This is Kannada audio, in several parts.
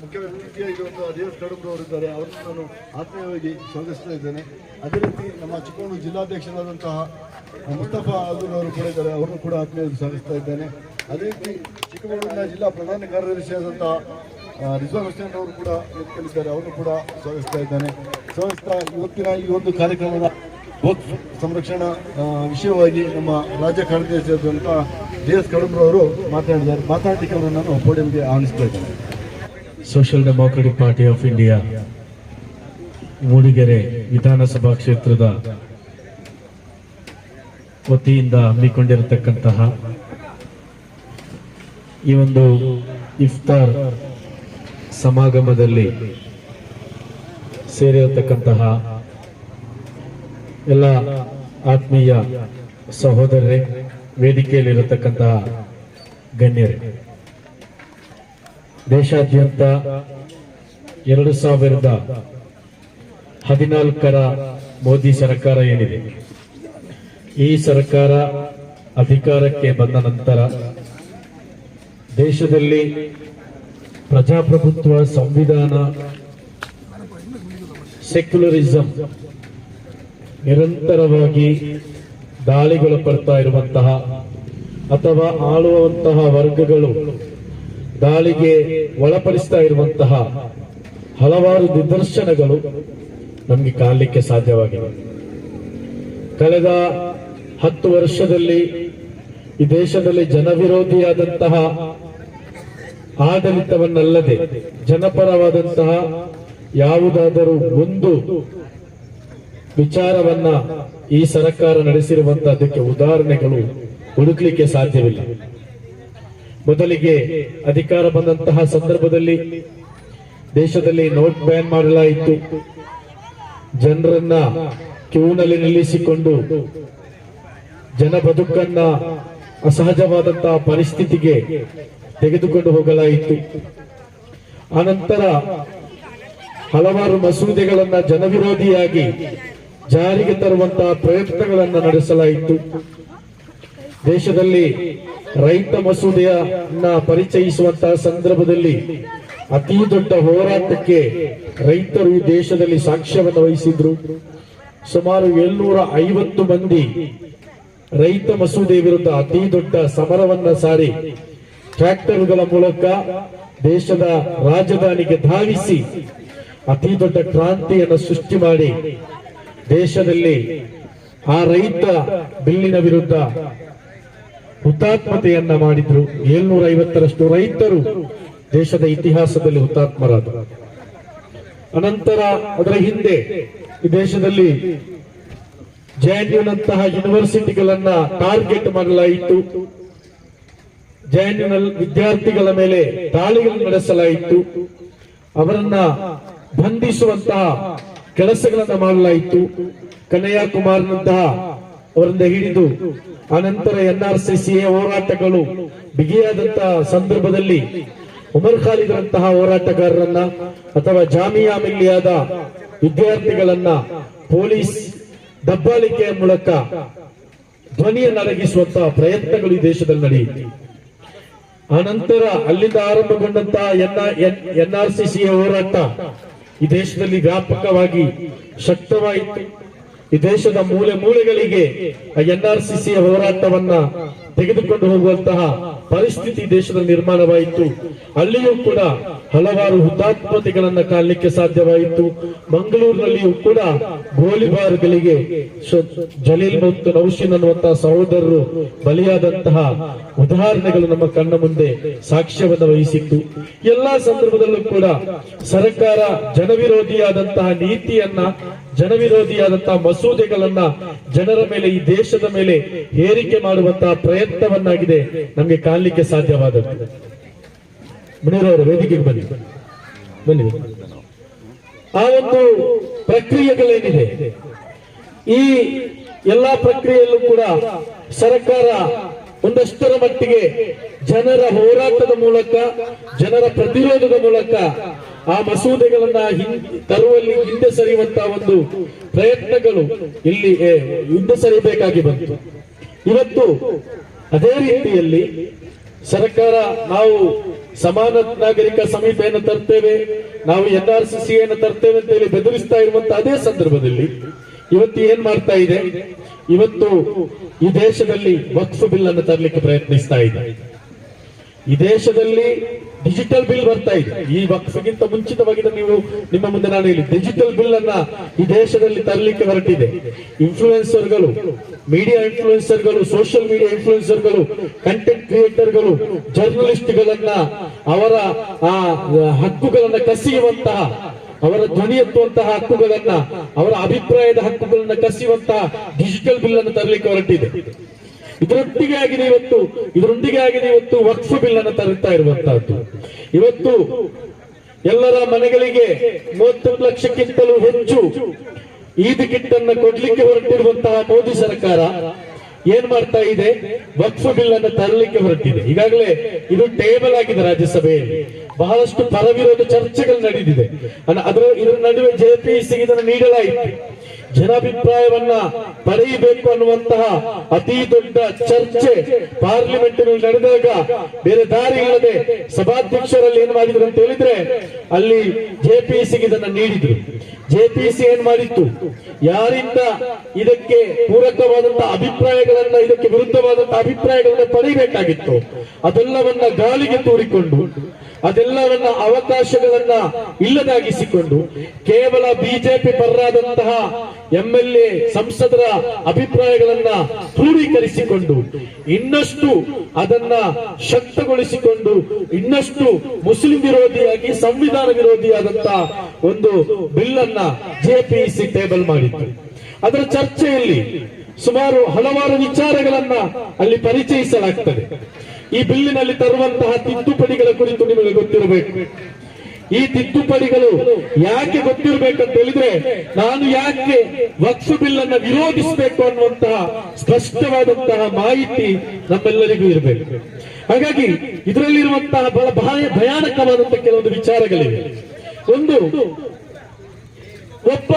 ಮುಖ್ಯ ವ್ಯಕ್ತಿಯಾಗಿ ಒಂದು ಅರಿಯಸ್ ಕಡಂಬ್ರು ಅವರಿದ್ದಾರೆ ಅವರನ್ನು ನಾನು ಆತ್ಮೀಯವಾಗಿ ಸ್ವಾಗತಿಸ್ತಾ ಇದ್ದೇನೆ. ಅದೇ ರೀತಿ ನಮ್ಮ ಚಿಕ್ಕಮಗಳೂರು ಜಿಲ್ಲಾಧ್ಯಕ್ಷರಾದಂತಹ ಮುಸ್ತಫಾ ಅಜೂರ್ ಅವರು ಕೂಡ ಇದ್ದಾರೆ, ಅವರನ್ನು ಕೂಡ ಆತ್ಮೀಯವಾಗಿ ಸ್ವಾಗತಿಸ್ತಾ ಇದ್ದೇನೆ. ಅದೇ ರೀತಿ ಚಿಕ್ಕಮಗಳೂರಿನ ಜಿಲ್ಲಾ ಪ್ರಧಾನ ಕಾರ್ಯದರ್ಶಿಯಾದಂತಹ ರಿಜ್ವಾನ್ ಹುಸೇನ್ ಅವರು ಕೂಡ ವೇದಿಕೆಯಲ್ಲಿದ್ದಾರೆ ಅವರನ್ನು ಕೂಡ ಸ್ವಾಗತಿಸ್ತಾ ಇದ್ದೇನೆ. ಸ್ವಾಗತಿಸ್ತಾ ಇವತ್ತಿನ ಈ ಒಂದು ಕಾರ್ಯಕ್ರಮದ ಸಂರಕ್ಷಣಾ ವಿಷಯವಾಗಿ ನಮ್ಮ ರಾಜ್ಯ ಕಾರ್ಯದರ್ಶಿಯಾದಂತಹ ಡಿ ಎಸ್ ಕಡಂಬ್ರವರು ಮಾತನಾಡಿದ್ದಾರೆ ಮಾತನಾಡಲಿಕ್ಕೆ ಅವರನ್ನು ನಾನು ಪೋಡಿಯಂಗೆ ಆಹ್ವಾನಿಸ್ತಾ ಇದ್ದೇನೆ. Social democratic party of India Mudigere ವಿಧಾನಸಭಾ ಕ್ಷೇತ್ರದ ವತಿಯಿಂದ ಹಮ್ಮಿಕೊಂಡಿರತಕ್ಕಂತಹ ಈ ಒಂದು ಇಫ್ತಾರ್ ಸಮಾಗಮದಲ್ಲಿ ಸೇರಿರತಕ್ಕಂತಹ ಎಲ್ಲ ಆತ್ಮೀಯ ಸಹೋದರರೇ, ವೇದಿಕೆಯಲ್ಲಿರತಕ್ಕಂತಹ ಗಣ್ಯರೇ. ದೇಶಾದ್ಯಂತ ಎರಡು ಸಾವಿರದ ಹದಿನಾಲ್ಕರ ಮೋದಿ ಸರ್ಕಾರ ಏನಿದೆ? ಈ ಸರ್ಕಾರ ಅಧಿಕಾರಕ್ಕೆ ಬಂದ ನಂತರ ದೇಶದಲ್ಲಿ ಪ್ರಜಾಪ್ರಭುತ್ವ, ಸಂವಿಧಾನ ಸೆಕ್ಯುಲರಿಸಂ ನಿರಂತರವಾಗಿ ದಾಳಿಗೊಳಪಡ್ತಾ ಇರುವಂತಹ ಅಥವಾ ಆಳುವಂತಹ ವರ್ಗಗಳು ದಾಳಿಗೆ ಒಳಪಡಿಸ್ತಾ ಇರುವಂತಹ ಹಲವಾರು ನಿದರ್ಶನಗಳು ನಮಗೆ ಕಾಣಲಿಕ್ಕೆ ಸಾಧ್ಯವಾಗಿದೆ. ಕಳೆದ ಹತ್ತು ವರ್ಷದಲ್ಲಿ ಈ ದೇಶದಲ್ಲಿ ಜನವಿರೋಧಿಯಾದಂತಹ ಆಡಳಿತವನ್ನಲ್ಲದೆ ಜನಪರವಾದಂತಹ ಯಾವುದಾದರೂ ಒಂದು ವಿಚಾರವನ್ನ ಈ ಸರ್ಕಾರ ನಡೆಸಿರುವಂತಹ ಅದಕ್ಕೆ ಉದಾಹರಣೆಗಳು ಹುಡುಕ್ಲಿಕ್ಕೆ ಸಾಧ್ಯವಿಲ್ಲ. ಮೊದಲಿಗೆ ಅಧಿಕಾರ ಬಂದಂತಹ ಸಂದರ್ಭದಲ್ಲಿ ದೇಶದಲ್ಲಿ ನೋಟ್ ಬ್ಯಾನ್ ಮಾಡಲಾಯಿತು. ಜನರನ್ನ ಕ್ಯೂನಲ್ಲಿ ನಿಲ್ಲಿಸಿಕೊಂಡು ಜನ ಬದುಕನ್ನ ಅಸಹಜವಾದಂತಹ ಪರಿಸ್ಥಿತಿಗೆ ತೆಗೆದುಕೊಂಡು ಹೋಗಲಾಯಿತು. ಆನಂತರ ಹಲವಾರು ಮಸೂದೆಗಳನ್ನ ಜನವಿರೋಧಿಯಾಗಿ ಜಾರಿಗೆ ತರುವಂತಹ ಪ್ರಯತ್ನಗಳನ್ನು ನಡೆಸಲಾಯಿತು. ದೇಶದಲ್ಲಿ ರೈತ ಮಸೂದೆಯನ್ನ ಪರಿಚಯಿಸುವಂತಹ ಸಂದರ್ಭದಲ್ಲಿ ಅತಿ ದೊಡ್ಡ ಹೋರಾಟಕ್ಕೆ ರೈತರು ಈ ದೇಶದಲ್ಲಿ ಸಾಕ್ಷ್ಯವನ್ನು ವಹಿಸಿದ್ರು. ಸುಮಾರು ಏಳ್ನೂರ ಐವತ್ತು ಮಂದಿ ರೈತ ಮಸೂದೆ ವಿರುದ್ಧ ಅತಿ ದೊಡ್ಡ ಸಮರವನ್ನ ಸಾರಿ ಟ್ರ್ಯಾಕ್ಟರ್ಗಳ ಮೂಲಕ ದೇಶದ ರಾಜಧಾನಿಗೆ ಧಾವಿಸಿ ಅತಿ ದೊಡ್ಡ ಕ್ರಾಂತಿಯನ್ನು ಸೃಷ್ಟಿ ಮಾಡಿ ದೇಶದಲ್ಲಿ ಆ ರೈತ ಬಿಲ್ಲಿನ ವಿರುದ್ಧ ಹುತಾತ್ಮತೆಯನ್ನ ಮಾಡಿದ್ರು. ಏಳ್ನೂರ ಐವತ್ತರಷ್ಟು ರೈತರು ದೇಶದ ಇತಿಹಾಸದಲ್ಲಿ ಹುತಾತ್ಮರಾದರು. ಅನಂತರ ಅದರ ಹಿಂದೆ ಈ ದೇಶದಲ್ಲಿ ಜೆಎನ್ಯುನಂತಹ ಯೂನಿವರ್ಸಿಟಿಗಳನ್ನ ಟಾರ್ಗೆಟ್ ಮಾಡಲಾಯಿತು. ಜೆಎನ್ಯುನ ವಿದ್ಯಾರ್ಥಿಗಳ ಮೇಲೆ ದಾಳಿಗಳನ್ನು ನಡೆಸಲಾಯಿತು. ಅವರನ್ನ ಬಂಧಿಸುವಂತಹ ಕೆಲಸಗಳನ್ನ ಮಾಡಲಾಯಿತು. ಕನ್ಯಾಕುಮಾರ್ನಂತಹ ಅವರಿಂದ ಹಿಡಿದು ಅನಂತರ ಸಿ ಹೋರಾಟಗಳು ಬಿಗಿಯಾದಂತಹ ಸಂದರ್ಭದಲ್ಲಿ ಉಮರ್ ಖಾಲಿದ್ರಂತಹ ಹೋರಾಟಗಾರರನ್ನ ಅಥವಾ ಜಾಮಿಯಾ ಮಿಲ್ಲಿಯಾದ ವಿದ್ಯಾರ್ಥಿಗಳನ್ನ ಪೊಲೀಸ್ ದಬ್ಬಾಳಿಕೆಯ ಮೂಲಕ ಧ್ವನಿಯನ್ನಡಗಿಸುವಂತಹ ಪ್ರಯತ್ನಗಳು ಈ ದೇಶದಲ್ಲಿ ನಡೆಯಿತು ಆನಂತರ ಅಲ್ಲಿಂದ ಆರಂಭಗೊಂಡಂತಹ ಎನ್ ಆರ್ ಸಿ ಸಿ ಹೋರಾಟ ಈ ದೇಶದಲ್ಲಿ ವ್ಯಾಪಕವಾಗಿ ಶಕ್ತವಾಯಿತು. ಈ ದೇಶದ ಮೂಲೆ ಮೂಲೆಗಳಿಗೆ ಎನ್ ಆರ್ ಸಿ ಸಿ ಹೋರಾಟವನ್ನ ತೆಗೆದುಕೊಂಡು ಹೋಗುವಂತಹ ಪರಿಸ್ಥಿತಿ ದೇಶದ ನಿರ್ಮಾಣವಾಯಿತು. ಅಲ್ಲಿಯೂ ಕೂಡ ಹಲವಾರು ಹುತಾತ್ಮತೆಗಳನ್ನ ಕಾಣಲಿಕ್ಕೆ ಸಾಧ್ಯವಾಯಿತು. ಮಂಗಳೂರಿನಲ್ಲಿಯೂ ಕೂಡ ಗೋಲಿಬಾರ್ಗಳಿಗೆ ಜಲೀಲ್ ಮತ್ತು ನೌಶಿನ್ ಅನ್ನುವಂತಹ ಸಹೋದರರು ಬಲಿಯಾದಂತಹ ಉದಾಹರಣೆಗಳು ನಮ್ಮ ಕಣ್ಣ ಮುಂದೆ ಸಾಕ್ಷ್ಯವನ್ನು ವಹಿಸಿತ್ತು. ಎಲ್ಲಾ ಸಂದರ್ಭದಲ್ಲೂ ಕೂಡ ಸರ್ಕಾರ ಜನವಿರೋಧಿಯಾದಂತಹ ನೀತಿಯನ್ನ ಜನವಿರೋಧಿಯಾದಂತಹ ಮಸೂದೆಗಳನ್ನ ಜನರ ಮೇಲೆ, ಈ ದೇಶದ ಮೇಲೆ ಹೇರಿಕೆ ಮಾಡುವಂತಹ ಪ್ರಯತ್ನವನ್ನಾಗಿದೆ. ನಮಗೆ ಕಾಣಲಿಕ್ಕೆ ಸಾಧ್ಯವಾದದ್ದು. ಮುನಿರವರು ವೇದಿಕೆಗೆ ಬನ್ನಿ. ಬನ್ನಿ. ಆ ಒಂದು ಪ್ರಕ್ರಿಯೆಗಳೇನಿದೆ? ಈ ಎಲ್ಲಾ ಪ್ರಕ್ರಿಯೆಯಲ್ಲೂ ಕೂಡ ಸರ್ಕಾರ ಒಂದಷ್ಟರ ಮಟ್ಟಿಗೆ ಜನರ ಹೋರಾಟದ ಮೂಲಕ, ಜನರ ಪ್ರತಿರೋಧದ ಮೂಲಕ ಆ ಮಸೂದೆಗಳನ್ನ ತರುವಲ್ಲಿ ಹಿಂದೆ ಸರಿಯುವಂತಹ ಒಂದು ಪ್ರಯತ್ನಗಳು ಇಲ್ಲಿ ಹಿಂದೆ ಸರಿಬೇಕಾಗಿ ಬಂತು. ಇವತ್ತು ಅದೇ ರೀತಿಯಲ್ಲಿ ಸರ್ಕಾರ ನಾವು ಸಮಾನ ನಾಗರಿಕ ಸಂಹಿತೆಯನ್ನು ತರ್ತೇವೆ, ನಾವು ಎನ್ ಆರ್ ಸಿ ಸಿ ತರ್ತೇವೆ ಅಂತ ಹೇಳಿ ಬೆದರಿಸ್ತಾ ಇರುವಂತ ಅದೇ ಸಂದರ್ಭದಲ್ಲಿ ಇವತ್ತು ಏನ್ ಮಾಡ್ತಾ ಇದೆ? ಇವತ್ತು ಈ ದೇಶದಲ್ಲಿ ವಕ್ಫ್ ಬಿಲ್ ಅನ್ನು ತರಲಿಕ್ಕೆ ಪ್ರಯತ್ನಿಸ್ತಾ ಇದೆ. ಈ ದೇಶದಲ್ಲಿ ಡಿಜಿಟಲ್ ಬಿಲ್ ಬರ್ತಾ ಇದೆ. ಈ ವಕ್ಫ್ಗಿಂತ ಮುಂಚಿತವಾಗಿ ನೀವು ನಿಮ್ಮ ಮುಂದೆ ನಾನು ಹೇಳಿ, ಡಿಜಿಟಲ್ ಬಿಲ್ ಅನ್ನ ಈ ದೇಶದಲ್ಲಿ ತರಲಿಕ್ಕೆ ಹೊರಟಿದೆ. ಇನ್ಫ್ಲೂಯೆನ್ಸರ್ಗಳು ಮೀಡಿಯಾ ಇನ್ಫ್ಲೂಯೆನ್ಸರ್ಗಳು ಸೋಷಿಯಲ್ ಮೀಡಿಯಾ ಇನ್ಫ್ಲೂಯೆನ್ಸರ್ಗಳು ಕಂಟೆಂಟ್ ಕ್ರಿಯೇಟರ್ಗಳು ಜರ್ನಲಿಸ್ಟ್ಗಳನ್ನ ಅವರ, ಆ, ಹಕ್ಕುಗಳನ್ನ ಕಸಿಯುವಂತಹ, ಅವರ ಧ್ವನಿ ಎತ್ತುವಂತಹ ಹಕ್ಕುಗಳನ್ನ, ಅವರ ಅಭಿಪ್ರಾಯದ ಹಕ್ಕುಗಳನ್ನ ಕಸಿಯುವಂತಹ ಡಿಜಿಟಲ್ ಬಿಲ್ ಅನ್ನು ತರಲಿಕ್ಕೆ ಹೊರಟಿದೆ. ಇದರೊಟ್ಟಿಗೆ ಆಗಿದೆ ಇವತ್ತು. ಇದರೊಂದಿಗೆ ಆಗಿದೆ ಇವತ್ತು ವಕ್ಫ್ ಬಿಲ್ ಅನ್ನು ತರುತ್ತಾ ಇರುವಂತಹದ್ದು. ಇವತ್ತು ಎಲ್ಲರ ಮನೆಗಳಿಗೆ ಮೂವತ್ತೊಂದು ಲಕ್ಷಕ್ಕಿಂತಲೂ ಹೆಚ್ಚು ಈದ್ ಕಿಟ್ ಅನ್ನು ಕೊಡ್ಲಿಕ್ಕೆ ಹೊರಟಿರುವಂತಹ ಮೋದಿ ಸರ್ಕಾರ ಏನ್ ಮಾಡ್ತಾ ಇದೆ? ವಕ್ಫ್ ಬಿಲ್ ಅನ್ನು ತರಲಿಕ್ಕೆ ಹೊರಟಿದೆ. ಈಗಾಗಲೇ ಇದು ಟೇಬಲ್ ಆಗಿದೆ ರಾಜ್ಯಸಭೆಯಲ್ಲಿ. ಬಹಳಷ್ಟು ಪರವಿರೋಧ ಚರ್ಚೆಗಳು ನಡೆದಿದೆ. ಅದರ ಇದರ ನಡುವೆ ಜೆಪಿಸಿ ಇದನ್ನು ನೀಡಲಾಯಿತು. ಜನಾಭಿಪ್ರಾಯವನ್ನ ಪಡೆಯಬೇಕು ಅನ್ನುವಂತಹ ಅತಿ ದೊಡ್ಡ ಚರ್ಚೆ ಪಾರ್ಲಿಮೆಂಟಿನಲ್ಲಿ ನಡೆದಾಗ ಬೇರೆ ದಾರಿ ಇಲ್ಲದೆ ಸಭಾಧ್ಯಕ್ಷರಲ್ಲಿ ಏನ್ ಮಾಡಿದ್ರು ಅಂತ ಹೇಳಿದ್ರೆ ಅಲ್ಲಿ ಜೆಪಿಸಿಗೆ ಇದನ್ನ ನೀಡಿದ್ರು. ಜೆಪಿಸಿ ಏನ್ ಮಾಡಿತ್ತು? ಯಾರಿಂದ ಇದಕ್ಕೆ ಪೂರಕವಾದಂತಹ ಅಭಿಪ್ರಾಯಗಳನ್ನ, ಇದಕ್ಕೆ ವಿರುದ್ಧವಾದಂತಹ ಅಭಿಪ್ರಾಯಗಳನ್ನ ಪಡೆಯಬೇಕಾಗಿತ್ತು ಅದೆಲ್ಲವನ್ನ ಗಾಳಿಗೆ ತೂರಿಕೊಂಡು ಅದೆಲ್ಲವನ್ನ ಅವಕಾಶಗಳನ್ನ ಇಲ್ಲದಾಗಿಸಿಕೊಂಡು ಕೇವಲ ಬಿಜೆಪಿ ಪರರಾದಂತಹ ಎಂ ಸಂಸದರ ಅಭಿಪ್ರಾಯಗಳನ್ನ ಕ್ರೋಢೀಕರಿಸಿಕೊಂಡು ಇನ್ನಷ್ಟು ಅದನ್ನ ಶಕ್ತಗೊಳಿಸಿಕೊಂಡು ಇನ್ನಷ್ಟು ಮುಸ್ಲಿಂ ವಿರೋಧಿಯಾಗಿ, ಸಂವಿಧಾನ ವಿರೋಧಿಯಾದಂತಹ ಒಂದು ಬಿಲ್ ಅನ್ನ ಜೆಪಿಸಿ ಟೇಬಲ್ ಮಾಡಿತ್ತು. ಅದರ ಚರ್ಚೆಯಲ್ಲಿ ಸುಮಾರು ಹಲವಾರು ವಿಚಾರಗಳನ್ನ ಅಲ್ಲಿ ಪರಿಚಯಿಸಲಾಗ್ತದೆ. ಈ ಬಿಲ್ಲಿನಲ್ಲಿ ತರುವಂತಹ ತಿದ್ದುಪಡಿಗಳ ಕುರಿತು ನಿಮಗೆ ಗೊತ್ತಿರಬೇಕು. ಈ ತಿದ್ದುಪಡಿಗಳು ಯಾಕೆ ಗೊತ್ತಿರಬೇಕಂತ ಹೇಳಿದ್ರೆ, ನಾನು ಯಾಕೆ ವಕ್ಫ್ ಬಿಲ್ ಅನ್ನ ವಿರೋಧಿಸಬೇಕು ಅನ್ನುವಂತಹ ಸ್ಪಷ್ಟವಾದಂತಹ ಮಾಹಿತಿ ನಮ್ಮೆಲ್ಲರಿಗೂ ಇರಬೇಕು. ಹಾಗಾಗಿ ಇದರಲ್ಲಿರುವಂತಹ ಬಹಳ ಭಯಾನಕವಾದಂತಹ ಕೆಲವೊಂದು ವಿಚಾರಗಳಿವೆ. ಒಂದು, ಒಬ್ಬ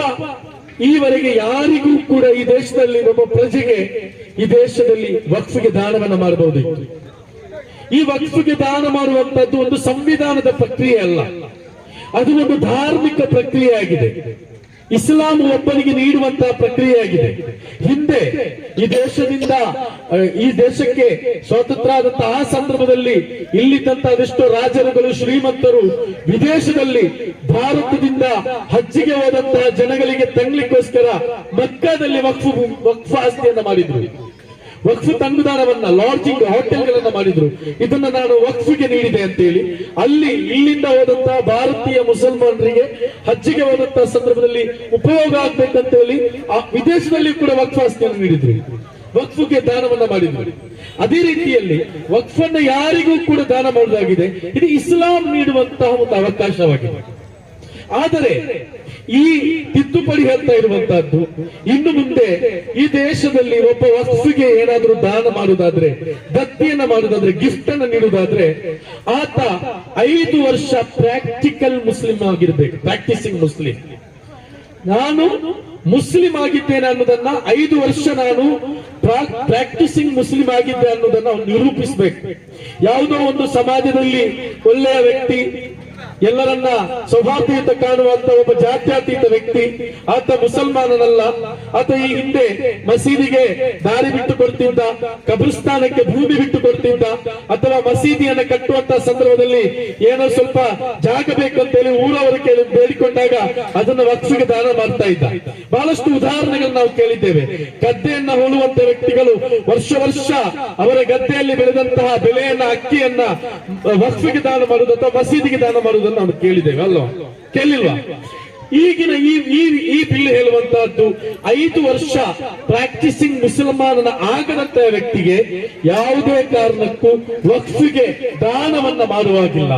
ಈವರೆಗೆ ಯಾರಿಗೂ ಕೂಡ ಈ ದೇಶದಲ್ಲಿ ನಮ್ಮ ಪ್ರಜೆಗೆ ಈ ದೇಶದಲ್ಲಿ ವಕ್ಸಿಗೆ ದಾನವನ್ನ ಮಾಡಬಹುದಿತ್ತು. ಈ ವಕ್ಫಿಗೆ ದಾನ ಮಾಡುವಂತದ್ದು ಒಂದು ಸಂವಿಧಾನದ ಪ್ರಕ್ರಿಯೆ ಅಲ್ಲ. ಅದು ಒಂದು ಧಾರ್ಮಿಕ ಪ್ರಕ್ರಿಯೆ ಆಗಿದೆ ಇಸ್ಲಾಂ ಒಬ್ಬನಿಗೆ ನೀಡುವಂತಹ ಪ್ರಕ್ರಿಯೆ ಆಗಿದೆ ಹಿಂದೆ ಈ ದೇಶದಿಂದ ಈ ದೇಶಕ್ಕೆ ಸ್ವಾತಂತ್ರ್ಯ ಆದಂತಹ ಆ ಸಂದರ್ಭದಲ್ಲಿ ಇಲ್ಲಿದ್ದಂತಹ ಅದೆಷ್ಟೋ ರಾಜರುಗಳು, ಶ್ರೀಮಂತರು ವಿದೇಶದಲ್ಲಿ ಭಾರತದಿಂದ ಹಜ್ಜಿಗೆ ಹೋದಂತಹ ಜನಗಳಿಗೆ ತಂಗ್ಲಿಕ್ಕೋಸ್ಕರ ಮಕ್ಕಾದಲ್ಲಿ ವಕ್ಫ್ ವಕ್ಫ್ ಆಸ್ತಿಯನ್ನು ಮಾಡಿದ್ರು. ವಕ್ಫ್ ತಂಗುದಾರವನ್ನ ಲಾಡ್ಜಿಂಗ್ ಹೋಟೆಲ್ಗಳನ್ನ ಮಾಡಿದ್ರು. ಇದನ್ನ ನಾನು ವಕ್ಫಿಗೆ ನೀಡಿದೆ ಅಂತೇಳಿ. ಅಲ್ಲಿ, ಇಲ್ಲಿಂದ ಹೋದಂತಹ ಭಾರತೀಯ ಮುಸಲ್ಮಾನರಿಗೆ ಹಜ್ಜಿಗೆ ಹೋದಂತಹ ಸಂದರ್ಭದಲ್ಲಿ ಉಪಯೋಗ ಆಗ್ಬೇಕಂತ ಹೇಳಿ ಆ ವಿದೇಶದಲ್ಲಿ ಕೂಡ ವಕ್ಫ್ ಆಸ್ತಿಯನ್ನು ನೀಡಿದ್ರು. ವಕ್ಫ್ಗೆ ದಾನವನ್ನ ಮಾಡಿದ್ರು. ಅದೇ ರೀತಿಯಲ್ಲಿ ವಕ್ಫನ್ನ ಯಾರಿಗೂ ಕೂಡ ದಾನ ಮಾಡುವುದಾಗಿದೆ ಇದು ಇಸ್ಲಾಂ ನೀಡುವಂತಹ ಒಂದು ಅವಕಾಶವಾಗಿದೆ. ಆದರೆ ಈ ತಿದ್ದುಪಡಿ ಹೇಳ್ತಾ ಇರುವಂತಹದ್ದು, ಇನ್ನು ಮುಂದೆ ಈ ದೇಶದಲ್ಲಿ ಒಬ್ಬ ವಸ್ತುಗೆ ಏನಾದರೂ ದಾನ ಮಾಡುವುದಾದ್ರೆ ದತ್ತಿಯನ್ನ ಮಾಡುವುದಾದ್ರೆ ಗಿಫ್ಟ್ ಅನ್ನ ನೀಡುವುದಾದ್ರೆ, ಆತ ಐದು ವರ್ಷ ಪ್ರಾಕ್ಟಿಕಲ್ ಮುಸ್ಲಿಂ ಆಗಿರ್ಬೇಕು ಪ್ರಾಕ್ಟಿಸಿಂಗ್ ಮುಸ್ಲಿಂ ನಾನು ಮುಸ್ಲಿಂ ಆಗಿದ್ದೇನೆ ಅನ್ನೋದನ್ನ ಐದು ವರ್ಷ ನಾನು ಪ್ರಾಕ್ಟಿಸಿಂಗ್ ಮುಸ್ಲಿಂ ಆಗಿದ್ದೆ ಅನ್ನೋದನ್ನ ನಿರೂಪಿಸಬೇಕು. ಯಾವುದೋ ಒಂದು ಸಮಾಜದಲ್ಲಿ ಒಳ್ಳೆಯ ವ್ಯಕ್ತಿ ಎಲ್ಲರನ್ನ ಸೌಹಾರ್ದಯುತ ಕಾಣುವಂತ ಒಬ್ಬ ಜಾತ್ಯಾತೀತ ವ್ಯಕ್ತಿ, ಆತ ಮುಸಲ್ಮಾನನಲ್ಲ. ಆತ ಈ ಹಿಂದೆ ಮಸೀದಿಗೆ ದಾರಿ ಬಿಟ್ಟು ಕೊಡ್ತಿದ್ದ, ಕಬ್ರಿಸ್ತಾನಕ್ಕೆ ಭೂಮಿ ಬಿಟ್ಟು ಕೊಡ್ತಿದ್ದ, ಅಥವಾ ಮಸೀದಿಯನ್ನು ಕಟ್ಟುವಂತ ಸಂದರ್ಭದಲ್ಲಿ ಏನೋ ಸ್ವಲ್ಪ ಜಾಗ ಬೇಕಂತ ಹೇಳಿ ಊರವರು ಕೇಳಿ ಬೇಡಿಕೊಂಡಾಗ ಅದನ್ನ ವಕ್ಷಿಗೆ ದಾನ ಮಾಡ್ತಾ ಇದ್ದ. ಬಹಳಷ್ಟು ಉದಾಹರಣೆಗಳನ್ನ ನಾವು ಕೇಳಿದ್ದೇವೆ. ಗದ್ದೆಯನ್ನ ಹೋಲುವಂತ ವ್ಯಕ್ತಿಗಳು ವರ್ಷ ವರ್ಷ ಅವರ ಗದ್ದೆಯಲ್ಲಿ ಬೆಳೆದಂತಹ ಬೆಳೆಯನ್ನ, ಅಕ್ಕಿಯನ್ನ ವಕ್ಫಿಗೆ ದಾನ ಮಾಡುವುದು ಅಥವಾ ಮಸೀದಿಗೆ ದಾನ ಮಾಡುವುದನ್ನು ನಾವು ಕೇಳಿದ್ದೇವೆ ಅಲ್ವಾ ಕೇಳಿಲ್ವಾ? ಈಗಿನ ಈ ಈ ಬಿಲ್ ಹೇಳುವಂತಹದ್ದು ಐದು ವರ್ಷ ಪ್ರಾಕ್ಟೀಸಿಂಗ್ ಮುಸಲ್ಮಾನನ ಆಗದಂತಹ ವ್ಯಕ್ತಿಗೆ ಯಾವುದೇ ಕಾರಣಕ್ಕೂ ವಕ್ಫಿಗೆ ದಾನವನ್ನ ಮಾಡುವಾಗಿಲ್ಲ.